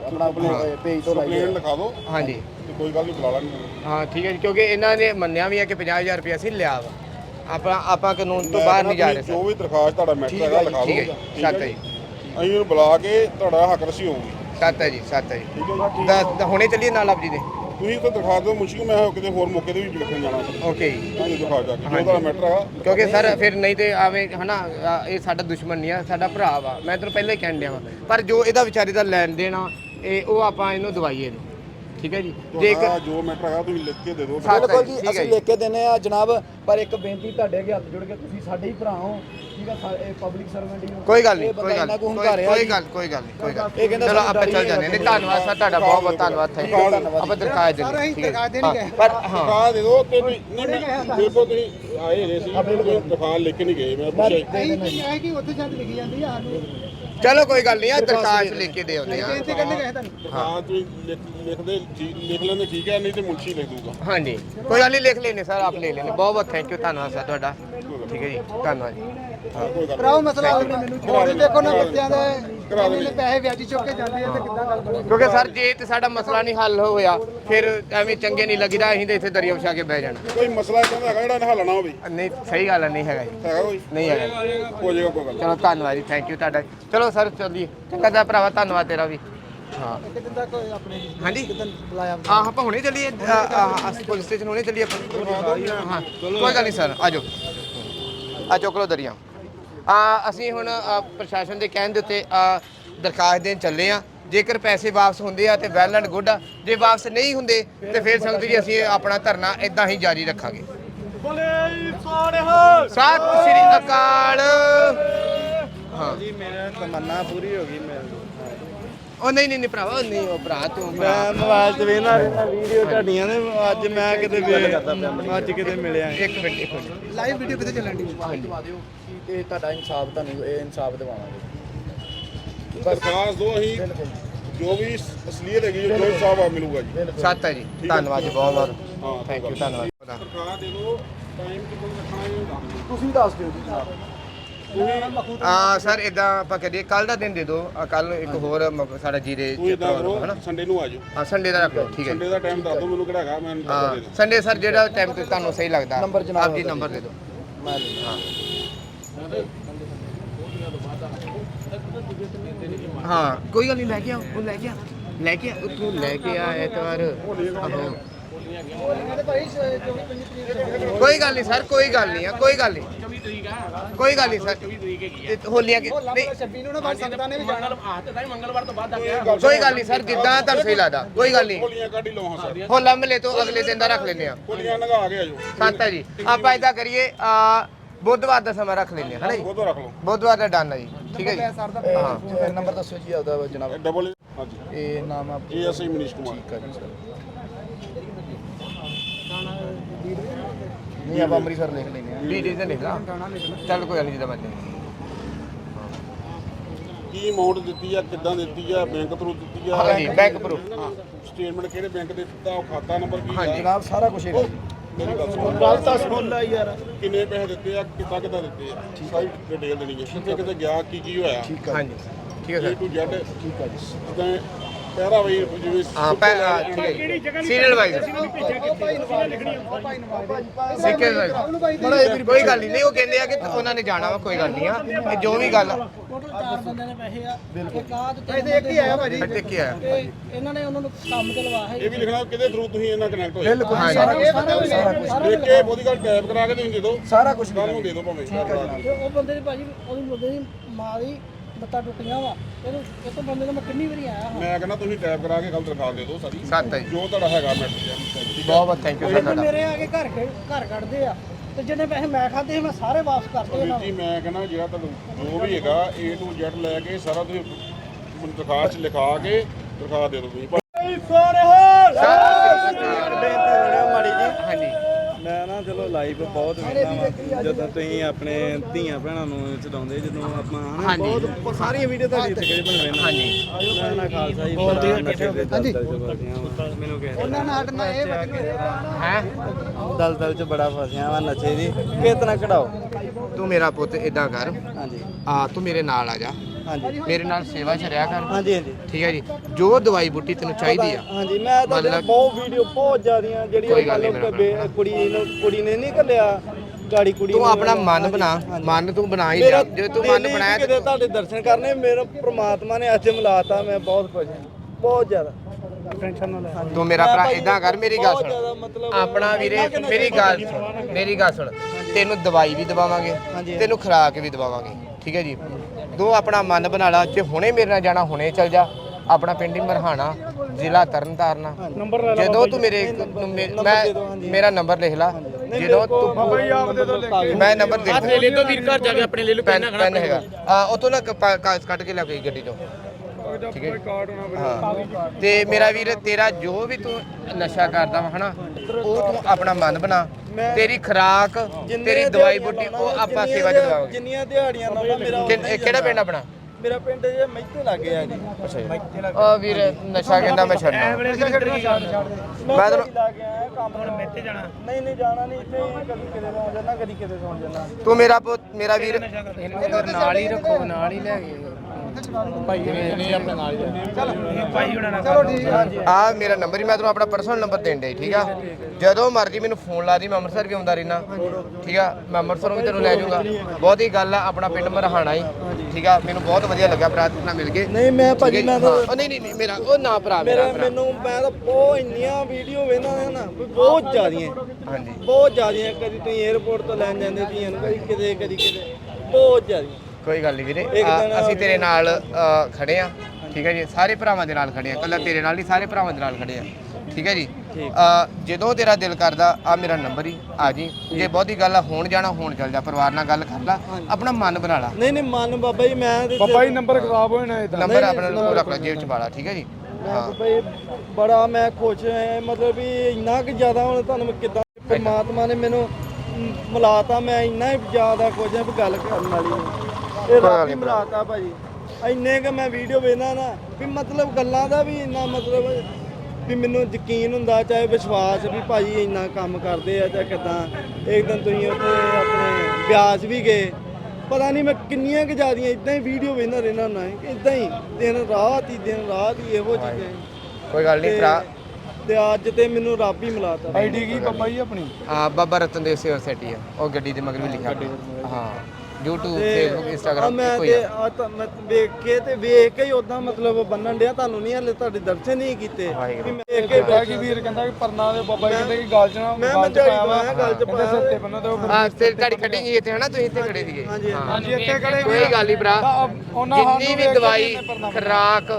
ਆਪਣਾ ਆਪਣੇ ਪੇਜ ਤੋਂ ਲਾਈਵ ਕੰਪਲੇਂਟ ਲਿਖਾ ਦਿਓ ਹਾਂਜੀ। ਤੇ ਕੋਈ ਗੱਲ ਨਹੀਂ ਬੁਲਾ ਲੈਣੇ ਹਾਂ ਠੀਕ ਹੈ ਜੀ ਕਿਉਂਕਿ ਇਹਨਾਂ ਨੇ ਮੰਨਿਆ ਵੀ ਹੈ ਕਿ 50000 ਰੁਪਏ ਅਸੀਂ ਲਿਆ ਵਾ। ਆਪਾਂ ਆਪਾਂ ਕਾਨੂੰਨ ਤੋਂ ਬਾਹਰ ਨਹੀਂ ਜਾ ਰਹੇ ਜੋ ਵੀ ਦਰਖਾਸਤ ਤੁਹਾਡਾ ਮੈਟਰ ਹੈਗਾ ਲਿਖਾ ਠੀਕ ਹੈ ਦਿਓ ਜੀ, ਸੱਤ ਹੈ ਜੀ। ਅਸੀਂ ਇਹਨੂੰ ਬੁਲਾ ਕੇ ਤੁਹਾਡਾ ਹੱਕ ਰਸੀ ਹੋਊਗੀ। ਸੱਤ ਹੈ ਜੀ ਸੱਤ ਹੈ ਜੀ। ਠੀਕ ਹੈ ਜੀ। ਤਾਂ- ਤਾਂ ਹੁਣੇ ਚੱਲੀਏ ਨਾਲ ਆਪ ਜੀ ਦੇ। ਤੁਸੀਂ ਕੋਈ ਦਰਖਾਸਤ ਦਿਓ ਮੁਸ਼ਕਿਲ ਮੈਂ ਕਿਤੇ ਹੋਰ ਮੌਕੇ ਤੇ ਵੀ ਲਿਖਣ ਜਾਣਾ। ਸਰ ਓਕੇ ਜੀ। ਤੁਸੀਂ ਦਿਖਾ ਜਾ ਕੇ ਤੁਹਾਡਾ ਮੈਟਰ ਹੈਗਾ ਕਿਉਂਕਿ ਸਰ ਫਿਰ ਨਹੀਂ ਤੇ ਆਵੇਂ ਹਨਾ ਆ, ਇਹ ਸਾਡਾ ਦੁਸ਼ਮਣ ਨਹੀਂ ਆ ਸਾਡਾ ਭਰਾ ਵਾ। ਮੈਂ ਤੈਨੂੰ ਪਹਿਲਾਂ ਹੀ ਕਹਿਣ ਡਿਆ ਵਾ। ਪਰ ਜੋ ਇਹਦਾ ਵਿਚਾਰੇ ਦਾ ਲੈਣ ਦੇਣ ਆ ਇਹ ਉਹ ਆਪਾਂ ਇਹਨੂੰ ਦਵਾਈਏ ਇਹਨੂੰ। ਠੀਕ ਹੈ ਜੀ? ਜੇ ਇੱਕ ਤੁਹਾਡਾ ਜੋ ਮੈਟਰ ਹੈਗਾ ਤੁਸੀਂ ਲਿਖ ਕੇ ਦੇ ਦਿਓ। ਬਿਲਕੁਲ ਜੀ, ਜੀ ਠੀਕ ਹੈ ਅਸੀਂ ਜੀ। ਲਿਖ ਕੇ ਦਿੰਨੇ ਆ ਜਨਾਬ। ਪਰ ਇੱਕ ਬੇਨਤੀ ਤੁਹਾਡੇ ਅੱਗੇ ਹੱਥ ਜੋੜ ਕੇ ਤੁਸੀਂ ਸਾਡੇ ਹੀ ਭਰਾ ਹੋ। ਠੀਕ ਆ ਸਾ- ਇਹ ਪਬਲਿਕ ਸਰਵੈਂਟ ਹੀ ਹੋ ਕੋਈ ਗੱਲ ਨਹੀਂ ਇਹ ਕੋਈ ਗੱਲ ਕੋਈ। ਗੱਲ ਕੋਈ ਗੱਲ ਨਹੀਂ ਕੋਈ ਗੱਲ ਇਹ ਕਹਿੰਦਾ ਚਲੋ ਆਪਾਂ ਚੱਲ ਹੀ। ਜਾਂਦੇ ਨੇ ਧੰਨਵਾਦ ਸਰ ਤੁਹਾਡਾ ਬਹੁਤ ਬਹੁਤ ਧੰਨਵਾਦ ਥੈਂਕ ਯੂ ਆਪਾਂ ਦਿਖਾ ਦਿੰਦੇ ਅਸੀਂ ਠੀਕ ਹੈ। ਹਾਂ, ਪਰ ਹਾਂ। ਦਿਖਾ ਦੇ ਦਿਓ ਤੇ ਨਹੀਂ ਦੇਖੋ ਤੁਸੀਂ ਆਏ ਨੇ ਸੀ ਕੋਈ ਦਿਖਾਣ ਲਿਖ ਕੇ ਨਹੀਂ ਗਏ ਮੈਂ ਪੁੱਛਿਆ ਨਹੀਂ ਹੈ। ਕਿ ਉੱਥੇ ਜਦ ਲਿਖੀ ਜਾਂਦੀ ਆ ਸਾਨੂੰ? ਚਲੋ ਕੋਈ ਗੱਲ ਨਹੀਂ ਆ ਦਰਖਾਸਤ ਲਿਖ ਕੇ ਦੇ ਆਉਂਦੇ ਆ ਦਿਖਾਣ ਤੁਸੀਂ ਲਿਖ- ਲਿਖਦੇ ਲਿਖ ਲੈਂਦੇ ਠੀਕ ਹੈ ਨਹੀਂ ਤੇ ਮੁਨਸ਼ੀ ਲਿਖ ਦੂਗਾ ਹਾਂਜੀ। ਕੋਈ ਗੱਲ ਨਹੀਂ ਲਿਖ ਲੈਨੇ ਸਰ ਆਪ ਲੈ ਲੈਨੇ ਬਹੁਤ ਬਹੁਤ ਥੈਂਕ ਯੂ ਧੰਨਵਾਦ ਸਰ ਤੁਹਾਡਾ। ਠੀਕ ਹੈ ਜੀ ਧੰਨਵਾਦ ਜੀ। ਭਰਾਓ ਮਸਲਾ ਹੱਲ ਹੁਣ ਦੇਖੋ ਨਾ ਬੱਚਿਆਂ ਦੇ ਇੰਨੇ ਪੈਸੇ ਵਿਆਜੀ ਚੁੱਕ ਕੇ ਜਾਂਦੇ ਆ ਤੇ ਕਿੱਦਾਂ ਗੱਲ ਬਣੇਗੀ? ਕਿਉਂਕਿ ਸਰ ਜੇ ਤੇ ਸਾਡਾ ਮਸਲਾ ਨਹੀਂ ਹੱਲ ਹੋਇਆ ਫਿਰ ਐਵੇਂ ਚੰਗੇ ਨਹੀਂ ਲੱਗਦਾ ਅਸੀਂ ਤੇ ਇੱਥੇ ਦਰਿਆ ਵਿਛਾ ਕੇ ਬਹਿ ਜਾਣਾ। ਕੋਈ ਮਸਲਾ ਕਹਿੰਦਾ ਹੈਗਾ ਜਿਹੜਾ ਨਿਹਾਲਣਾ ਹੋਵੇ? ਨਹੀਂ ਸਹੀ ਗੱਲ ਨਹੀਂ ਹੈਗਾ ਜੀ। ਹੈਗਾ ਕੋਈ? ਨਹੀਂ ਹੈਗਾ ਜੀ। ਹੋ ਜਾਏਗਾ ਕੋਈ ਗੱਲ ਚਲੋ ਧੰਨਵਾਦ ਜੀ ਥੈਂਕ ਯੂ ਤੁਹਾਡਾ। ਚਲੋ ਸਰ ਚੱਲੀਏ। ਚੰਗਾ ਦਾ ਭਰਾਵਾ ਧੰਨਵਾਦ ਤੇਰਾ ਵੀ। ਹਾਂ। ਇੱਕ ਦਿਨ ਤੱਕ ਆਪਣੇ ਹਾਂਜੀ? ਬੁਲਾਇਆ। ਹਾਂ ਆਪਾਂ ਹੁਣੇ ਚੱਲੀਏ ਪੁਲਿਸ ਸਟੇਸ਼ਨ ਹੁਣੇ ਚੱਲੀਏ ਆਪਾਂ। ਹਾਂ ਕੋਈ ਗੱਲ ਨਹੀਂ ਸਰ ਆਜੋ। ਆ ਚੁੱਕ ਲਓ ਦਰੀਆਂ। ਆ ਅਸੀਂ ਹੁਣ ਅ, ਪ੍ਰਸ਼ਾਸਨ ਦੇ ਕਹਿਣ ਦੇ ਉੱਤੇ ਅ, ਦਰਖਾਸਤ ਦੇਣ ਚੱਲੇ ਆ। ਜੇਕਰ ਪੈਸੇ ਵਾਪਸ ਹੁੰਦੇ ਆ ਤੇ ਵੈਲ ਐਂਡ ਗੁੱਡ ਆ। ਜੇ ਵਾਪਸ ਨਹੀਂ ਹੁੰਦੇ ਤੇ ਫਿਰ ਸੰਗਤ ਜੀ ਅਸੀਂ ਆਪਣਾ ਧਰਨਾ ਇਦਾਂ ਹੀ ਜਾਰੀ ਰੱਖਾਂਗੇ। ਸਤਿ ਸ੍ਰੀ ਅਕਾਲ। ਹਾਂ। ਜੀ ਮੇਰਾ ਤਮੰਨਾ ਪੂਰੀ ਹੋ ਗਈ ਮੈਂ ਉਹ ਨਹੀਂ ਨਹੀਂ ਨਹੀਂ ਭਰਾਵਾ ਉਹ ਨਹੀਂ ਉਹ ਭਰਾ ਤੂੰ ਮੈਂ ਮੋਬਾਈਲ 'ਚ ਵੇਖਣਾ ਰਹਿੰਦਾ ਵੀਡੀਓ ਤੁਹਾਡੀਆਂ ਨੇ ਅੱਜ ਮੈਂ ਕਿਤੇ ਵੇ ਅੱਜ ਕਿਤੇ ਮਿਲਿਆ ਇੱਕ ਮਿੰਟ ਇੱਕ ਮਿੰਟ। ਲਾਈਵ ਵੀਡੀਓ ਕਿਤੇ ਚੱਲਣ ਦੀ ਦਵਾ ਦਿਓ ਕਿ ਤੁਹਾਡਾ ਇਨਸਾਫ ਤੁਹਾਨੂੰ ਇਹ ਇਨਸਾਫ ਦਿਵਾਵਾਂਗੇ। ਦਰਖਾਸਤ ਦੋ ਅਸੀਂ ਜੋ ਵੀ ਅਸਲੀਅਤ ਹੈਗੀ ਜੋ ਜੋ ਸਾਹਿਬ ਆ ਮਿਲੂਗਾ ਜੀ। ਸੱਤ ਹੈ ਜੀ। ਧੰਨਵਾਦ ਜੀ ਬਹੁਤ ਬਹੁਤ। ਹਾਂ ਥੈਂਕ ਯੂ ਧੰਨਵਾਦ। ਦਰਖਾਸਤ ਦੇ ਦਿਓ ਟਾਈਮ ਕਿਦੋਂ ਰੱਖਣਾ ਹੈ ਤੁਸੀਂ ਦੱਸ ਦਿਓ ਜੀ ਆ ਸਰ ਇਦਾਂ ਆਪਾਂ ਕਰੀਏ ਕੱਲ ਦਾ ਦਿਨ ਦੇ ਦਿਓ। ਕੱਲ ਇੱਕ ਹੋਰ ਮ- ਸਾਡਾ ਜੀਰੇ ਤੁਸੀਂ ਇਦਾਂ ਕਰੋ ਹਨਾ? ਸੰਡੇ ਨੂੰ ਆ ਜਾਓ ਹਾਂ ਸੰਡੇ ਦਾ ਰੱਖ ਲਓ ਠੀਕ ਹੈ ਸੰਡੇ ਦਾ ਟਾਈਮ ਦੱਸ ਦਿਓ ਮੈਨੂੰ ਕਿਹੜਾ ਹੈਗਾ ਮੈਂ ਹਾਂ ਦਾਂ ਸੰਡੇ ਸਰ ਜਿਹੜਾ ਟਾਈਮ ਤੇ ਤੁਹਾਨੂੰ ਸਹੀ ਲੱਗਦਾ ਨੰਬਰ ਜਨਾਬ ਆਪ ਜੀ। ਨੰਬਰ ਦੇ ਦਿਓ ਹਾਂ। ਹਾਂ ਕੋਈ ਗੱਲ ਨਹੀਂ ਲੈ ਕੇ ਆ ਉਹ ਲੈ ਕੇ ਆ। ਲੈ ਕੇ ਆ ਉਹ ਤੂੰ ਲੈ ਕੇ ਆ ਐਤਵਾਰ। ਆਹੋ ਕੋਈ ਗੱਲ ਨਹੀਂ ਸਰ ਕੋਈ ਗੱਲ ਨਹੀਂ ਆ ਕੋਈ ਗੱਲ ਨਹੀਂ। ਕੋਈ ਗੱਲ ਨਹੀਂ ਸਰ। ਤੇ ਹੋਲੀਆਂ ਕਿ ਨਹੀਂ। 26 ਨੂੰ ਸਕਦਾ ਨੇ ਵੀ ਜਾਣਾ। ਕੋਈ ਗੱਲ ਨਹੀਂ। ਸਰ ਜਿੱਦਾਂ ਤੁਹਾਨੂੰ ਸਹੀ ਲੱਗਦਾ ਕੋਈ ਗੱਲ ਨਹੀਂ। ਕੋਲੀਆਂ ਕੱਢ ਹੀ ਲਓ ਹਾਂ ਸਰ ਹੋਲਾ ਮਹੱਲੇ ਤੋਂ ਅਗਲੇ ਦਿਨ ਦਾ ਰੱਖ ਲੈਂਦੇ ਆ ਕੋਲੀਆਂ ਲਗਾ ਕੇ ਆ ਜਾਓ ਸੱਤ ਹੈ ਜੀ। ਆਪਾਂ ਇਦਾਂ ਕਰੀਏ ਆ ਬੁੱਧਵਾਰ ਦਾ ਸਮਾਂ ਰੱਖ ਆ ਹਨਾ ਜੀ? ਤੋਂ ਰੱਖ ਲਓ। ਬੁੱਧਵਾਰ ਦਾ ਡਨ ਹੈ ਜੀ। ਠੀਕ ਹੈ ਜੀ। ਹਾਂ। ਇਹ ਨੰਬਰ ਦੱਸੋ ਜੀ ਆਪਦਾ ਜਨਾਬ। ਡਬਲ ਹਾਂਜੀ। ਇਹ ਨਾਮ ਆ ਇਹ ਅਸੀਂ ਮਨੀਸ਼ ਕੁਮਾਰ। ਠੀਕ ਹੈ ਜੀ ਸਰ। ਨਹੀਂ ਆਪਾਂ ਅੰਮ੍ਰਿਤਸਰ ਲਿਖ ਲੈਨੇ ਆ ਡੀ ਡੀ ਲਿਖ ਲਾ। ਚੱਲ ਕੋਈ ਗੱਲ ਨਹੀਂ ਜਿੱਦਾਂ ਬੰਦੇ ਕੀ ਅਮਾਉਂਟ ਦਿੱਤੀ ਆ ਕਿੱਦਾਂ ਦਿੱਤੀ ਆ ਬੈਂਕ ਥਰੂ ਦਿੱਤੀ ਆ? ਹਾਂਜੀ ਬੈਂਕ ਪ੍ਰੂਫ ਸਟੇਟਮੈਂਟ ਕਿਹੜੇ ਬੈਂਕ ਦੇ ਦਿੱਤਾ ਉਹ ਖਾਤਾ ਨੰਬਰ ਕੀ ਹਾਂਜੀ। ਆ ਜਨਾਬ ਸਾਰਾ ਕੁਝ ਹੈਗਾ ਮੇਰੀ ਗੱਲ ਸੁਣੋ। ਗੱਲ ਤਾਂ ਸੁਣ ਲੈ ਯਾਰ। ਕਿੰਨੇ ਪੈਸੇ ਦਿੱਤੇ ਆ ਕਿੱਦਾਂ ਕਿੱਦਾਂ ਦਿੱਤੇ ਆ? ਸਾਰੀ ਡਿਟੇਲ ਦੇਣੀ ਹੈ ਕਿੱਥੇ ਕਿੱਥੇ ਗਿਆ ਕੀ ਕੀ ਹੋਇਆ? ਠੀਕ ਹੈ ਹਾਂਜੀ। ਠੀਕ ਹੈ A ਸਰ to Z ਠੀਕ ਹੈ ਜੀ। ਜਿੱਦਾਂ ਪਹਿਰਾ ਵਈ ਜਿਵੇਂ ਹਾਂ ਪੈ ਹਾਂ, ਠੀਕ ਹੈ ਸੀਰੀਅਲ ਵਾਈਜ਼ ਸਿੱਕੇ ਵਾਈਜ਼ ਕੋਈ ਗੱਲ ਨਹੀਂ ਉਹ ਕਹਿੰਦੇ ਆ ਕਿ ਉਹਨਾਂ ਨੇ ਜਾਣਾ ਵਾ ਕੋਈ ਗੱਲ ਨਹੀਂ ਆ। ਇਹ ਜੋ ਵੀ ਗੱਲ ਆ। ਟੋਟਲ ਚਾਰ ਬੰਦਿਆਂ ਦੇ ਪੈਸੇ ਆ ਇੱਕ ਆ ਤੇ ਪੈਸੇ ਇੱਕ ਹੀ ਆਇਆ ਭਾਜੀ। ਫਿਰ ਕੀ ਆ ਤੇ ਇਹਨਾਂ ਨੇ ਉਹਨਾਂ ਨੂੰ ਕੰਮ ਤੇ ਲਵਾ ਹੈ ਇਹ ਵੀ ਲਿਖਣਾ ਕਿਹਦੇ ਥਰੂ ਤੁਸੀਂ ਇਹਨਾਂ ਕਨੈਕਟ ਹੋਏ ਬਿਲਕੁਲ। ਸਾਰਾ ਕੁਝ ਸਾਰਾ ਕੁਝ ਦੇਖ ਕੇ ਬੋਡੀ ਕਾਰਡ ਟੈਪ ਕਰਾ ਕੇ ਤੁਸੀਂ ਦੇ ਦਿਓ। ਸਾਰਾ ਕੁਝ ਕੱਲ ਨੂੰ ਦੇ ਦਿਓ ਭਾਵੇਂ। ਉਹ ਬੰਦੇ ਦੀ ਭਾਜੀ ਉਹਦੀ ਬੰਦੇ ਦੀ ਮਾਂ ਦੀ ਲੱਤਾਂ ਟੁੱਟੀਆਂ ਵਾ। ਇਹਨੂੰ ਇਹ ਤੋਂ ਬੰਦੇ ਨੂੰ ਮੈਂ ਕਿੰਨੀ ਵਾਰੀ ਆਇਆ ਹਾਂ। ਮੈਂ ਕਹਿੰਦਾ ਤੁਸੀਂ ਟੈਪ ਕਰਾ ਕੇ ਕੱਲ ਦਿਖਾ ਦੇ ਦਿਓ ਸਾਰੀ। ਸੱਤ ਹੈ ਜੀ। ਜੋ ਤੁਹਾਡਾ ਹੈਗਾ ਮੈਟਰ ਬਹੁਤ ਬਹੁਤ ਥੈਂਕ ਯੂ ਸਰ ਇਹ ਤੁਹਾਡਾ। ਮੇਰੇ ਆ ਕੇ ਘਰ ਘਰ ਕੱਢਦੇ ਆ। ਤੇ ਜਿਹਨੇ ਪੈਸੇ ਮੈਂ ਖਾਦੇ ਸੀ ਮੈਂ ਸਾਰੇ ਵਾਪਸ ਕਰਤੇ ਇਹਨਾਂ ਜੀ ਨੂੰ ਮੈਂ ਕਹਿੰਦਾ ਜਿਹੜਾ ਤੁਹਾਨੂੰ ਜੋ ਵੀ ਹੈਗਾ A to Z ਲੈ ਕੇ ਸਾਰਾ ਤੁਸੀਂ ਮੈਨੂੰ ਦਰਖਾਸਤ 'ਚ ਲਿਖਾ ਕੇ ਦਿਖਾ ਦੇ ਦਿਓ ਤੁਸੀਂ। ਮਾੜੀ ਨਾ ਚਲੋ ਲਾਈਵ ਬਹੁਤ ਵੇਖਦਾ ਵਾਂ। ਜਦੋਂ ਤੁਸੀਂ ਆਪਣੇ ਧੀਆਂ ਭੈਣਾਂ ਨੂੰ ਚਲਾਉਂਦੇ ਜਦੋਂ ਆਪਾਂ ਹਨਾ ਹਾਂਜੀ। ਬਹੁਤ ਸਾਰੀਆਂ ਵੀਡੀਓ ਤੁਹਾਡੀ ਤਕਰੀਬਨ ਵੇਖਦਾ ਹਾਂਜੀ। ਮੈਂ ਨਾ ਖਾਲਸਾ ਜੀ ਬਹੁਤ ਹੀ ਨਸ਼ੇ ਦੇ ਦਲਦਲ ਚ ਫਸਿਆ ਵਾਂ। ਮੈਨੂੰ ਕਹਿੰਦੇ ਉਹਨਾਂ ਨਾਲ ਹਟਣਾ ਇਹ ਹੈ? ਦਲਦਲ ਚ ਬੜਾ ਫਸਿਆ ਵਾ ਨਸ਼ੇ ਦੀ। ਕਿਤਨਾ ਕਢਾਓ? ਤੂੰ ਮੇਰਾ ਪੁੱਤ ਇਦਾਂ ਕਰ। ਹਾਂਜੀ। ਆ ਤੂੰ ਮੇਰੇ ਨਾਲ ਆ ਜਾ। ਹਾਂਜੀ। ਮੇਰੇ ਨਾਲ ਸੇਵਾ ਚ ਰਿਹਾ ਕਰ। ਹਾਂਜੀ ਹਾਂਜੀ। ਠੀਕ ਹੈ ਜੀ। ਜੋ ਦਵਾਈ ਬੂਟੀ ਤੈਨੂੰ ਚਾਹੀਦੀ ਆ। ਹਾਂਜੀ ਮੈਂ ਤਾਂ ਮਤਲਬ- ਬਹੁਤ ਵੀਡੀਓ ਬਹੁਤ ਜ਼ਿਆਦੀਆਂ ਕੋਈ ਜਿਹੜੀਆਂ ਗੱਲ ਨਹੀਂ ਮਤਲਬ ਮੇਰਾ ਬੇ- ਕੁੜੀ ਨੂੰ ਕੁੜੀ ਨੇ ਨਹੀਂ ਕੱਲਿਆ ਗਾੜੀ ਕੁੜੀ ਤੂੰ ਨੂੰ ਆਪਣਾ ਮਨ ਬਣਾ। ਹਾਂਜੀ। ਮਨ ਤੂੰ ਬਣਾ ਹੀ ਮੇਰਾ ਲਿਆ। ਜੇ ਤੂੰ ਮਨ ਬਣਾਇਆ ਕਿਤੇ ਤੇ ਤੁਹਾਡੇ ਦਰਸ਼ਨ ਕਰਨੇ ਮੇਰਾ ਪ੍ਰਮਾਤਮਾ ਨੇ ਅੱਜ ਮਿਲਾਤਾ ਮੈਂ ਬਹੁਤ ਖੁਸ਼ ਹਾਂ। ਬਹੁਤ ਜ਼ਿਆਦਾ। ਟੈਨਸ਼ਨ ਨਾ ਲੈ। ਤੂੰ ਮੇਰਾ ਭਰਾ ਇਦਾਂ ਕਰ ਮੇਰੀ ਗੱਲ ਬਹੁਤ ਜ਼ਿਆਦਾ ਸੁਣ ਮਤਲਬ ਆਪਣਾ ਵੀਰੇ ਇੰਨਾ ਕੁ ਨਸ਼ਾ ਮੇਰੀ ਗੱਲ ਸੁਣ। ਮੇਰੀ ਗੱਲ ਸੁਣ। ਤੈਨੂੰ ਦਵਾਈ ਵੀ ਦਵਾਵਾਂਗੇ ਹਾਂਜੀ। ਤੈਨੂੰ ਖੁਰਾਕ ਵੀ ਦਵਾਵਾਂਗੇ। ਠੀਕ ਹੈ ਜੀ। ਦੋ ਆਪਣਾ ਮਨ ਬਣਾ ਲਾ ਜੇ ਹੁਣੇ ਮੇਰੇ ਨਾਲ ਜਾਣਾ ਹੁਣੇ ਚੱਲ ਜਾ। ਆਪਣਾ ਪਿੰਡ ਹੀ ਮਰਹਾਣਾ ਜ਼ਿਲ੍ਹਾ ਤਰਨਤਾਰਨ। ਨੰਬਰ ਲੈ ਜਦੋਂ ਤੂੰ ਮੇਰੇ ਮੈਂ ਦੇ। ਮੇਰਾ ਨੰਬਰ ਲਿਖ ਲਾ। ਜਦੋਂ ਤੂੰ ਮੈਂ ਨੰਬਰ ਦੇ ਲੈ ਲੈ ਦੋ ਵੀਰ ਘਰ ਜਾ ਕੇ ਆਪਣੇ ਲੈ ਲਓ ਪੈਨ ਹੈਗਾ। ਆ ਉਤੋਂ ਨਾ ਕ- ਕਾਗਜ਼ ਕੱਢ ਕੇ ਲੈ ਗਈ ਗੱਡੀ ਤੋਂ। ਠੀਕ ਹੈ ਹਾਂ। ਤੇ ਮੇਰਾ ਵੀਰ ਤੇਰਾ ਜੋ ਵੀ ਤੂੰ ਨਸ਼ਾ ਕਰਦਾ ਵਾ ਹਨਾ ਉਹ ਤੂੰ ਆਪਣਾ ਮਨ ਬਣਾ। ਤੇਰੀ ਖੁਰਾਕ ਤੇਰੀ ਦਵਾਈ ਬੂਟੀ ਉਹ ਆਪਾਂ ਸੇਵਾ ਚ ਦਵਾਵਾਂਗੇ ਜਿੰਨੀਆਂ ਦਿਹਾੜੀਆਂ ਲਾਉਣਾ ਮੇਰਾ ਕਿ- ਕਿਹੜਾ ਪਿੰਡ ਆਪਣਾ? ਮੇਰਾ ਪਿੰਡ ਜੇ ਮੈਥੇ ਲੱਗੇ ਆ ਜੀ। ਆ ਵੀਰ ਨਸ਼ਾ ਕਹਿੰਦਾ ਮੈਂ ਛੱਡਣਾ। ਮੈਂ ਮੈਂ ਤਾਂ ਤੈਨੂੰ- ਲਾ ਕੇ ਆਇਆ ਕੰਮ ਹੁਣ ਮੈਥੇ ਜਾਣਾ। ਨਹੀਂ ਨਹੀਂ ਜਾਣਾ ਨਹੀਂ ਇੱਥੇ ਹੀ ਕਦੀ ਕਿਤੇ ਸੌਂ ਜਾਣਾ ਕਦੀ ਕਿਤੇ ਸੌਂ ਜਾਣਾ। ਤੂੰ ਮੇਰਾ ਪੁੱਤ ਮੇਰਾ ਵੀਰ ਨਾਲ ਹੀ ਰੱਖੋ ਨਾਲ ਹੀ ਲੈ ਗਏ ਆ। ਮੇਰਾ ਨੰਬਰ ਹੀ ਮੈਂ ਤੁਹਾਨੂੰ ਆਪਣਾ ਪਰਸਨਲ ਨੰਬਰ ਦੇਣ ਦੇ ਠੀਕ ਆ? ਜਦੋਂ ਮਰਜ਼ੀ ਮੈਨੂੰ ਫੋਨ ਲਾ ਦੀ ਮੈਂ ਅੰਮ੍ਰਿਤਸਰ ਵੀ ਆਉਂਦਾ ਰਹਿਣਾ ਠੀਕ ਆ? ਮੈਂ ਅੰਮ੍ਰਿਤਸਰੋਂ ਵੀ ਤੈਨੂੰ ਲੈ ਜਾਊਂਗਾ। ਬਹੁਤ ਹੀ ਗੱਲ ਆ ਆਪਣਾ ਪਿੰਡ ਮਰਹਾਣਾ ਹੀ ਠੀਕ ਆ? ਮੈਨੂੰ ਬਹੁਤ ਵਧੀਆ ਲੱਗਾ ਭਰਾ ਤੇਰੇ ਨਾਲ ਮਿਲ ਕੇ। ਨਹੀਂ ਮੈਂ ਭਾਜੀ ਮੈਂ ਤਾਂ ਉਹ ਨਹੀਂ ਨਹੀਂ ਨਹੀਂ, ਮੇਰਾ ਉਹ ਨਾ ਭਰਾ ਮੇਰਾ ਮੇਰਾ ਭਰਾ। ਮੈਨੂੰ ਮੈਂ ਤਾਂ ਬਹੁਤ ਇੰਨੀਆਂ ਵੀਡੀਓ ਵੇਖਦਾ ਹਾਂ ਨਾ ਵੀ ਬਹੁਤ ਜ਼ਿਆਦੀਆਂ। ਹਾਂਜੀ। ਬਹੁਤ ਜ਼ਿਆਦੀਆਂ ਕਦੀ ਤੁਸੀਂ 에어ਪੋਰਟ ਤੋਂ ਲੈਣ ਜਾਂਦੇ ਨੂੰ ਕਦੀ ਕਿਤੇ ਕਦੀ ਕਿਤੇ। ਬਹੁਤ ਜ਼ਿਆਦੀਆਂ। ਕੋਈ ਗੱਲ ਨਹੀਂ ਵੀਰੇ। ਅਸੀਂ ਤੇਰੇ ਨਾਲ ਅ, ਖੜੇ ਆ। ਠੀਕ ਹੈ ਜੀ? ਸਾਰੇ ਭਰਾਵਾਂ ਦੇ ਨਾਲ ਖੜੇ ਆ। ਕੱਲਾ ਤੇਰੇ ਨਾਲ ਨਹੀਂ ਸਾਰੇ ਭਰਾਵਾਂ ਦੇ ਨਾਲ ਖੜੇ ਆ। ਠੀਕ ਹੈ ਜੀ? ਅ, ਜਦੋਂ ਤੇਰਾ ਦਿਲ ਕਰਦਾ ਆ ਮੇਰਾ ਨੰਬਰ ਹੀ ਆ ਜੀ। ਜੇ ਬਹੁਤੀ ਗੱਲ ਆ, ਹੋਣ ਜਾਣਾ ਹੋਣ ਚੱਲ ਜਾ। ਪਰਿਵਾਰ ਨਾਲ ਗੱਲ ਕਰ ਲੈ। ਆਪਣਾ ਮਨ ਬਣਾ ਲਾ। ਨਹੀਂ ਨਹੀਂ ਮਨ ਬਾਬਾ ਜੀ ਮੈਂ ਤੇ ਬਾਬਾ ਜੀ ਨੰਬਰ ਖਰਾਬ ਹੋਏ ਨਾ ਨੰਬਰ ਆਪਣਾ ਨੂੰ ਰੱਖ ਲੈ ਜੇਬ ਚ ਪਾਲਾ ਠੀਕ ਹੈ ਜੀ? ਹਾਂ। ਬਾਬਾ ਜੀ ਬੜਾ ਮੈਂ ਖੁਸ਼ ਹਾਂ ਮਤਲਬ ਵੀ ਇੰਨਾ ਕਿ ਜ਼ਿਆਦਾ ਹੁਣ ਤੁਹਾਨੂੰ ਮੈਂ ਕਿਦਾਂ ਪਰਮਾਤਮਾ ਨੇ ਮੈਨੂੰ ਮ, ਮਿਲਾਤਾ ਮੈਂ ਇੰਨਾ ਹੀ ਜ਼ਿਆਦਾ ਖੁਸ਼ ਹਾਂ ਵੀ ਗੱਲ ਕਰਨ ਵਾਲੀ ਨਹੀਂ ਇਹ ਰੱਬ ਹੀ ਮਿਲਾਤਾ ਭਾਜੀ। ਇੰਨੇ ਕਿ ਮੈਂ ਵੀਡੀਓ ਵੇਖਦਾ ਨਾ ਵੀ ਮਤਲਬ ਗੱਲਾਂ ਦਾ ਵੀ ਇੰਨਾ ਮਤਲਬ ਵੀ ਮੈਨੂੰ ਯਕੀਨ ਹੁੰਦਾ ਚਾਹੇ ਵਿਸ਼ਵਾਸ ਵੀ ਭਾਜੀ ਇੰਨਾ ਕੰਮ ਕਰਦੇ ਆ ਜਾਂ ਕਿਦਾਂ। ਇੱਕ ਦਿਨ ਤੁਸੀਂ ਉੱਥੇ ਆਪਣੇ ਬਿਆਸ ਵੀ ਗਏ। ਪਤਾ ਨਹੀਂ ਮੈਂ ਕਿੰਨੀਆਂ ਕਿ ਜਿਆਦੀਆਂ ਇਦਾਂ ਹੀ ਵੀਡੀਓ ਵੇਖਦਾ ਰਹਿਣਾ ਨਾ ਇਦਾਂ ਹੀ ਦਿਨ ਰਾਤ ਹੀ ਦਿਨ ਰਾਤ ਹੀ ਇਹੋ ਚੀਜ਼ਾਂ ਹੀ। ਕੋਈ ਗੱਲ ਨਹੀਂ ਭਰਾ। ਤੇ ਅੱਜ ਤੇ ਮੈਨੂੰ ਰੱਬ ਹੀ ਮਿਲਾਤਾ ਆਈਡੀ ਕੀ ਪਪਾ ਜੀ ਆਪਣੀ? ਆ ਬਾਬਾ ਰਤਨਦੇਵ ਸੇਵਾ ਸੋਸਾਇਟੀ ਆ। ਉਹ ਗੱਡੀ ਦੇ ਮਗਰ ਵੀ ਲਿਖਿਆ ਹੋਇਆ। ਹਾਂ। YouTube Facebook Instagram ਆ। ਆ ਤਾਂ ਮੈਂ ਵੇਖ ਕੇ ਤੇ ਵੇਖ ਕੇ ਹੀ ਉਦਾਂ ਮਤਲਬ ਬੰਨਣ ਡਿਆ ਤੁਹਾਨੂੰ ਨਹੀਂ ਹਲੇ ਤੁਹਾਡੇ ਦਰਸ਼ਨ ਨਹੀਂ ਕੀਤੇ। ਵੀ ਮੈਂ ਵੇਖ ਕੇ ਬੈਠ ਵੀਰ ਕਹਿੰਦਾ ਕਿ ਪਰਨਾ ਦੇ ਬਾਬਾ ਜੀ ਕਹਿੰਦੇ ਕਿ ਗੱਲ ਚ ਨਾ ਮੈਂ ਮੈਂ ਦਿਹਾੜੀ ਪਾਇਆ ਗੱਲ ਚ ਪਾਇਆ ਸਿਰ ਤੇ ਬੰਨਾ ਤੇ ਹਾਂ ਤੇ ਤੁਹਾਡੀ ਕੱਢੀ ਗਈ ਇੱਥੇ ਹਨਾ ਤੁਸੀਂ ਇੱਥੇ ਖੜੇ ਸੀਗੇ। ਹਾਂਜੀ ਹਾਂ। ਹਾਂਜੀ ਇੱਥੇ ਖੜੇ ਕੋਈ ਗੱਲ ਨਹੀਂ ਭਰਾ। ਉਹਨਾਂ ਜਿੰਨੀ ਵੀ ਦਵਾਈ ਖੁਰਾਕ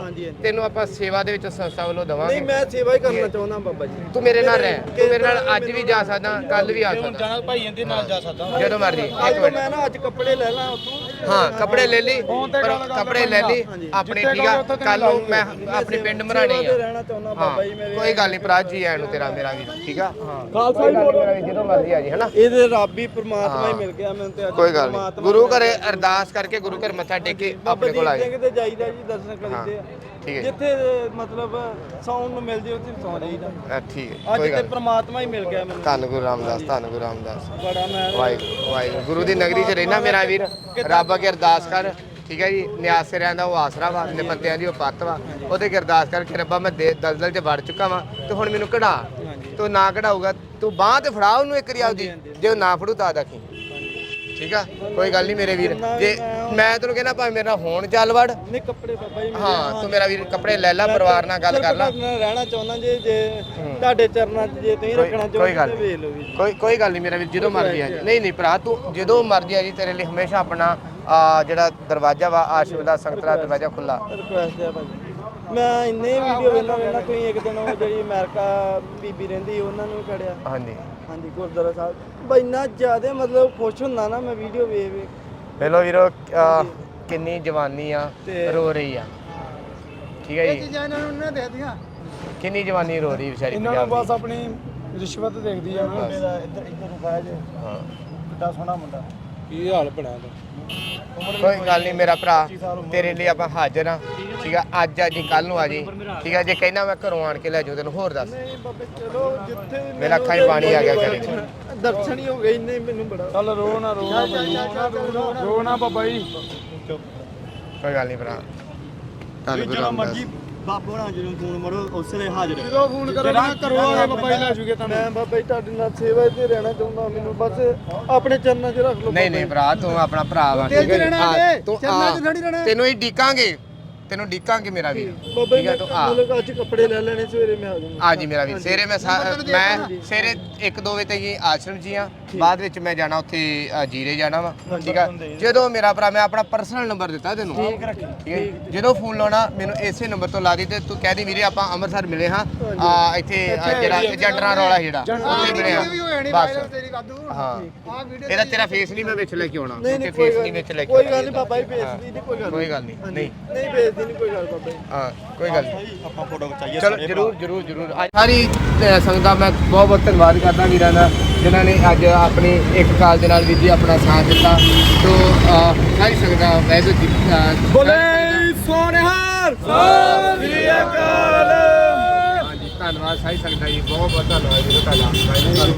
ਤੈਨੂੰ ਆਪਾਂ ਸੇਵਾ ਦੇ ਵਿੱਚ ਸੰਸਥਾ ਵੱਲੋਂ ਨਹੀਂ ਦਵਾਂਗੇ ਮੈਂ ਸੇਵਾ ਹੀ ਕਰਨਾ ਚਾਹੁੰਦਾ ਬਾਬਾ ਜੀ। ਤੂੰ ਮੇਰੇ ਨਾਲ ਰਹਿ। ਤੂੰ ਮੇਰੇ ਨਾਲ ਅੱਜ ਵੀ ਜਾ ਸਕਦਾ ਕੱਲ ਵੀ ਆ ਸਕਦਾ। ਭਾਈਆਂ ਦੇ ਨਾਲ ਜਾ ਸਕਦਾ। ਜਦੋਂ ਮਰਜ਼ੀ ਅੱਜ ਇੱਕ ਮਿੰਟ। ਮੈਂ ਨਾ ਅੱਜ ਕੱਪੜੇ ਲੈ ਲਾਂ ਉੱਥੋਂ। ਹਾਂ ਕੱਪੜੇ ਲੈ ਲਈ। ਪਰ ਕੱਪੜੇ ਲੈ ਲਈ। ਆਪਣੇ ਠੀਕ ਆ। ਕੱਲ ਨੂੰ ਮੈਂ ਆਪਣੇ ਪਿੰਡ ਮਰਾਣੇ ਆ। ਰਹਿਣਾ ਚਾਹੁੰਦਾ ਹਾਂ ਬਾਬਾ ਜੀ ਮੇਰੇ। ਕੋਈ ਗੱਲ ਨਹੀਂ ਭਰਾ ਜੀ ਐ ਨੂੰ ਤੇਰਾ ਮੇਰਾ ਵੀ ਠੀਕ ਆ? ਹਾਂ। ਨੀ ਮੇਰਾ ਵੀ ਜਦੋਂ ਮਰਜ਼ੀ ਆ ਜੀ ਹਨਾ? ਇਹਦੇ ਰੱਬ ਹੀ ਪ੍ਰਮਾਤਮਾ ਹੀ ਮਿਲ ਗਿਆ ਮੈਨੂੰ ਤੇ ਅੱਜ ਕੋਈ ਗੱਲ ਨਹੀਂ ਗੁਰੂ ਘਰੇ ਅਰਦਾਸ ਕਰਕੇ ਗੁਰੂ ਘਰ ਮੱਥਾ ਟੇਕ ਕੇ ਆਪਣੇ ਕੋਲ ਆਏ ਤੇ ਜਾਈਦਾ ਜੀ ਦਰਸ਼ਨ ਕਰੀਦੇ ਆ। ਠੀਕ ਹੈ। ਜਿੱਥੇ ਮਤਲਬ ਸੌਣ ਨੂੰ ਮਿਲ ਜੇ ਉੱਥੇ ਸੌ ਜਾਈਦਾ ਅ, ਠੀਕ ਹੈ ਅੱਜ ਕੋਈ ਤੇ ਗੱਲ। ਪ੍ਰਮਾਤਮਾ ਹੀ ਮਿਲ ਗਿਆ ਮੈਨੂੰ। ਧੰਨ ਗੁਰੂ ਰਾਮਦਾਸ ਧੰਨ ਗੁਰੂ ਰਾਮਦਾਸ। ਬੜਾ ਮੈਂ ਵਾਹਿਗੁਰੂ ਵਾਹਿਗੁਰੂ। ਗੁਰੂ ਦੀ ਨਗਰੀ 'ਚ ਰਹਿਣਾ ਮੇਰਾ ਵੀਰ। ਰੱਬ ਅੱਗੇ ਅਰਦਾਸ ਕਰ। ਠੀਕ ਹੈ ਜੀ ਨਿਆਸਰਿਆਂ ਦਾ ਉਹ ਆਸਰਾ ਵਾ ਨਿਪੱਤਿਆਂ ਦੀ ਉਹ ਪੱਤ ਵਾ। ਉਹਦੇ ਅੱਗੇ ਅਰਦਾਸ ਕਰਕੇ ਰੱਬਾ ਮੈਂ ਦੇ- ਦਲਦਲ 'ਚ ਵੜ ਚੁੱਕਾ ਵਾਂ ਤੇ ਹੁਣ ਮੈਨੂੰ ਕਢਾ। ਤੂੰ ਨਾ ਕਢਾਊਗਾ ਤੂੰ ਬਾਹ ਤੇ ਫੜਾ ਉਹਨੂੰ ਇੱਕ ਵਾਰੀ ਆਪਦੀ। ਜੇ ਉਹ ਨਾ ਫੜੂ ਤਾਂ ਰੱਖੀ ਠੀਕ ਆ? ਕੋਈ ਗੱਲ ਨਹੀਂ ਮੇਰੇ ਵੀਰ। ਜੇ ਮੈਂ ਤੈਨੂੰ ਕਹਿੰਦਾ ਭਾਵੇਂ ਮੇਰੇ ਨਾਲ ਹੋਣ ਚੱਲ ਵੜ। ਨਹੀਂ ਕੱਪੜੇ ਬਾਬਾ ਜੀ ਮੇਰੇ ਹਾਂ ਤੂੰ ਮੇਰਾ ਵੀਰ ਕੱਪੜੇ ਲੈ ਲੈ ਪਰਿਵਾਰ ਨਾਲ ਗੱਲ ਕਰ ਲੈ। ਰਹਿਣਾ ਚਾਹੁੰਦਾ ਜੇ ਜੇ ਤੁਹਾਡੇ ਚਰਨਾਂ 'ਚ ਜੇ ਤੁਸੀਂ ਰੱਖਣਾ ਕੋਈ ਗੱਲ ਚਾਹੁੰਦੇ। ਵੇਖ ਲਓ ਕੋਈ ਕੋਈ ਗੱਲ ਨਹੀਂ ਮੇਰਾ ਵੀਰ ਜਦੋਂ ਮਰਜ਼ੀ ਆ ਜੀ। ਨਹੀਂ ਨਹੀਂ ਭਰਾ ਤੂੰ ਜਦੋਂ ਮਰਜ਼ੀ ਆ ਜੀ ਤੇਰੇ ਲਈ ਹਮੇਸ਼ਾ ਆਪਣਾ ਜਿਹੜਾ ਦਰਵਾਜ਼ਾ ਵਾ ਆਸ਼ੀਰਵਾਦ ਦਾ ਸੰਗਤ ਦਾ ਦਰਵਾਜ਼ਾ ਖੁੱਲਾ ਰਿਕੁਐਸਟ ਹੈ ਭਾਜੀ। ਮੈਂ ਇੰਨੇ ਵੀਡੀਓ ਵੇਖਦਾ ਰਹਿਣਾ ਤੁਸੀਂ ਇੱਕ ਦਿਨ ਉਹ ਜਿਹੜੀ ਅਮਰੀਕਾ ਬੀਬੀ ਰਹਿੰਦੀ ਉਹਨਾਂ ਨੂੰ ਖੜਿਆ। ਹਾਂਜੀ। ਹਾਂਜੀ ਗੁਰਦੁਆਰਾ ਸਾਹਿਬ। ਬਈ ਇੰਨਾ ਜ਼ਿਆਦਾ ਮਤਲਬ ਖੁਸ਼ ਹੁੰਦਾ ਨਾ ਮੈਂ ਵੀਡੀਓ ਵੇਖ ਵੇਖ। ਵੇਲੋ ਵੀਰੋ ਆ, ਕਿੰਨੀ ਜਵਾਨੀ ਆ ਤੇ- ਰੋ ਰਹੀ ਆ। ਠੀਕ ਹੈ ਜੀ। ਚੀਜ਼ਾਂ ਇਹਨਾਂ ਨੂੰ ਉਹਨੇ ਦੇ ਦਿੱਤੀਆਂ ਕਿੰਨੀ ਜਵਾਨੀ ਰੋ ਰਹੀ ਵਿਚਾਰੀ ਇਹਨਾਂ ਨੂੰ ਪੰਜਾਬ ਬਸ ਆਪਣੀ ਰਿਸ਼ਵਤ ਦੇਖਦੀ ਆ। ਨਾ ਇੱਧਰ ਇੱਧਰ ਨੂੰ ਖਾਇਆ ਜੇ ਦੀ ਹਾਂ। ਕਿੱਡਾ ਸੋਹਣਾ ਮੁੰਡਾ। ਕੀ ਹਾਲ ਬਣਿਆ ਕੋਈ ਗੱਲ ਨਹੀਂ ਮੇਰਾ ਭਰਾ ਤੇਰੇ ਲਈ ਆਪਾਂ ਹਾਜ਼ਰ ਆ। ਠੀਕ ਆ ਅੱਜ ਆ ਜੀ ਕੱਲ ਨੂੰ ਆ ਜੀ। ਠੀਕ ਆ ਜੇ ਕਹਿਣਾ ਮੈਂ ਘਰੋਂ ਆਣ ਕੇ ਲੈ ਜਾਊ ਤੈਨੂੰ ਹੋਰ ਦੱਸ। ਨਹੀਂ ਬਾਬੇ ਚਲੋ ਜਿੱਥੇ ਵੀ ਮੇਰਾ ਅੱਖਾਂ 'ਚ ਪਾਣੀ ਆ ਗਿਆ ਵਿਚਾਰੀ ਦਰਸ਼ਨ ਹੀ ਹੋ ਗਏ ਇੰਨੇ ਮੈਨੂੰ ਬੜਾ ਚੱਲ ਰੋ ਨਾ ਰੋ ਨਾ ਰੋ ਨਾ। ਬਾਬਾ ਜੀ। ਕੋਈ ਗੱਲ ਨਹੀਂ ਭਰਾ। ਧੰਨ ਗੁਰੂ ਰਾਮਦਾਸ ਬਾਬੂ ਨਾਲ ਜਦੋਂ ਫੋਨ ਮਰੋ ਉਸੇ ਵੇਲੇ ਹਾਜ਼ਰ ਜਦੋਂ ਫੋਨ ਕਰੋ ਨਾ ਆ ਬਾਬਾ ਜੀ ਲੈ ਜੂਗੇ ਤੁਹਾਨੂੰ। ਮੈਂ ਬਾਬਾ ਜੀ ਤੁਹਾਡੇ ਨਾਲ ਸੇਵਾ 'ਚ ਰਹਿਣਾ ਚਾਹੁੰਦਾ ਮੈਨੂੰ ਬਸ ਆਪਣੇ ਚਰਨਾਂ 'ਚ ਰੱਖ ਲਓ ਨਹੀਂ ਨਹੀਂ ਭਰਾ ਤੂੰ ਆਪਣਾ ਭਰਾ ਵਾ ਠੀਕ ਹੈ? ਆ, ਤੂੰ ਆ। ਤੈਨੂੰ ਹੀ ਡੀਕਾਂਗੇ। ਤੈਨੂੰ ਡੀਕਾਂਗੇ ਮੇਰਾ ਵੀਰ। ਬਾਬਾ ਠੀਕ ਹੈ ਮੈਂ ਤੂੰ ਆ। ਮਤਲਬ ਅੱਜ ਕੱਪੜੇ ਲੈ ਲੈਣੇ ਸਵੇਰੇ ਮੈਂ ਆ ਜਾਊਂਗਾ। ਆ ਜੀ ਮੇਰਾ ਵੀਰ। ਸਵੇਰੇ ਮੈਂ ਸਾ- ਮੈਂ ਸਵੇਰੇ 1-2 ਵਜੇ ਤੱਕ ਹੀ ਆਸ਼ਰਮ ਜੀ ਆ। ਬਾਅਦ ਵਿੱਚ ਮੈਂ ਜਾਣਾ ਉੱਥੇ ਅ, ਜੀਰੇ ਜਾਣਾ ਵਾ ਠੀਕ ਆ? ਜਦੋਂ ਮੇਰਾ ਭਰਾ ਮੈਂ ਆਪਣਾ ਪਰਸਨਲ ਨੰਬਰ ਦਿੱਤਾ ਤੈਨੂੰ। ਠੀਕ ਹੈ ਜਦੋਂ ਫੋਨ ਲਾਉਣਾ ਮੈਨੂੰ ਇਸੇ ਨੰਬਰ ਤੋਂ ਲਾ ਦੇ ਤੇ ਤੂੰ ਕਹਿ ਦੀ ਵੀਰੇ ਆਪਾਂ ਅੰਮ੍ਰਿਤਸਰ ਮਿਲੇ ਹਾਂ। ਆ ਇੱਥੇ ਅ, ਜਿਹੜਾ ਏਜੰਟਰਾਂ ਰੌਲਾ ਜਿਹੜਾ ਉੱਥੇ ਮਿਲੇ ਹਾਂ। ਬਸ। ਹਾਂ। ਇਹਦਾ ਤੇਰਾ ਫੇਸ ਨਹੀਂ ਮੈਂ ਵਿੱਚ ਲੈ ਕੇ ਆਉਣਾ। ਕੋਈ ਫੇਸ ਗੱਲ ਨਹੀਂ ਵਿੱਚ ਲੈ ਕੇ ਕੋਈ ਗੱਲ ਨਹੀਂ ਬਾਬਾ ਜੀ ਭੇਜਦੀ ਨਹੀਂ ਕੋਈ ਗੱਲ ਕੋਈ ਗੱਲ ਨਹੀਂ। ਨਹੀਂ ਨਹੀਂ ਭੇਜਦੀ ਨਹੀਂ ਕੋਈ ਗੱਲ ਬਾਬਾ ਜੀ। ਹਾਂ ਕੋਈ ਗੱਲ ਨਹੀਂ ਆਪਾਂ ਫੋਟੋ ਖਿਚਾਈਏ ਚਲੋ ਜਰੂਰ ਜਰੂਰ ਜਰੂਰ। ਅੱਜ ਸਾਰੀ ਅ, ਸੰਗਤ ਦਾ ਮੈਂ ਬਹੁਤ ਬਹੁਤ ਧੰਨਵਾਦ ਕਰਦਾ ਵੀਰਾਂ ਦਾ ਜਿਨ੍ਹਾਂ ਨੇ ਅੱਜ ਆਪਣੀ ਇੱਕ ਕਾਲ ਦੇ ਨਾਲ ਵੀ ਜੀ ਆਪਣਾ ਸਾਥ ਦਿੱਤਾ। ਤੋਂ ਸਾਰੀ ਸੰਗਤ ਵੈਸੇ ਬੋਲੇ ਸੋਨਿਹਾਰ। ਹਾਂਜੀ ਧੰਨਵਾਦ ਸਾਰੀ ਸੰਗਤ ਜੀ ਬਹੁਤ ਬਹੁਤ ਧੰਨਵਾਦ ਜੀ ਤੁਹਾਡਾ।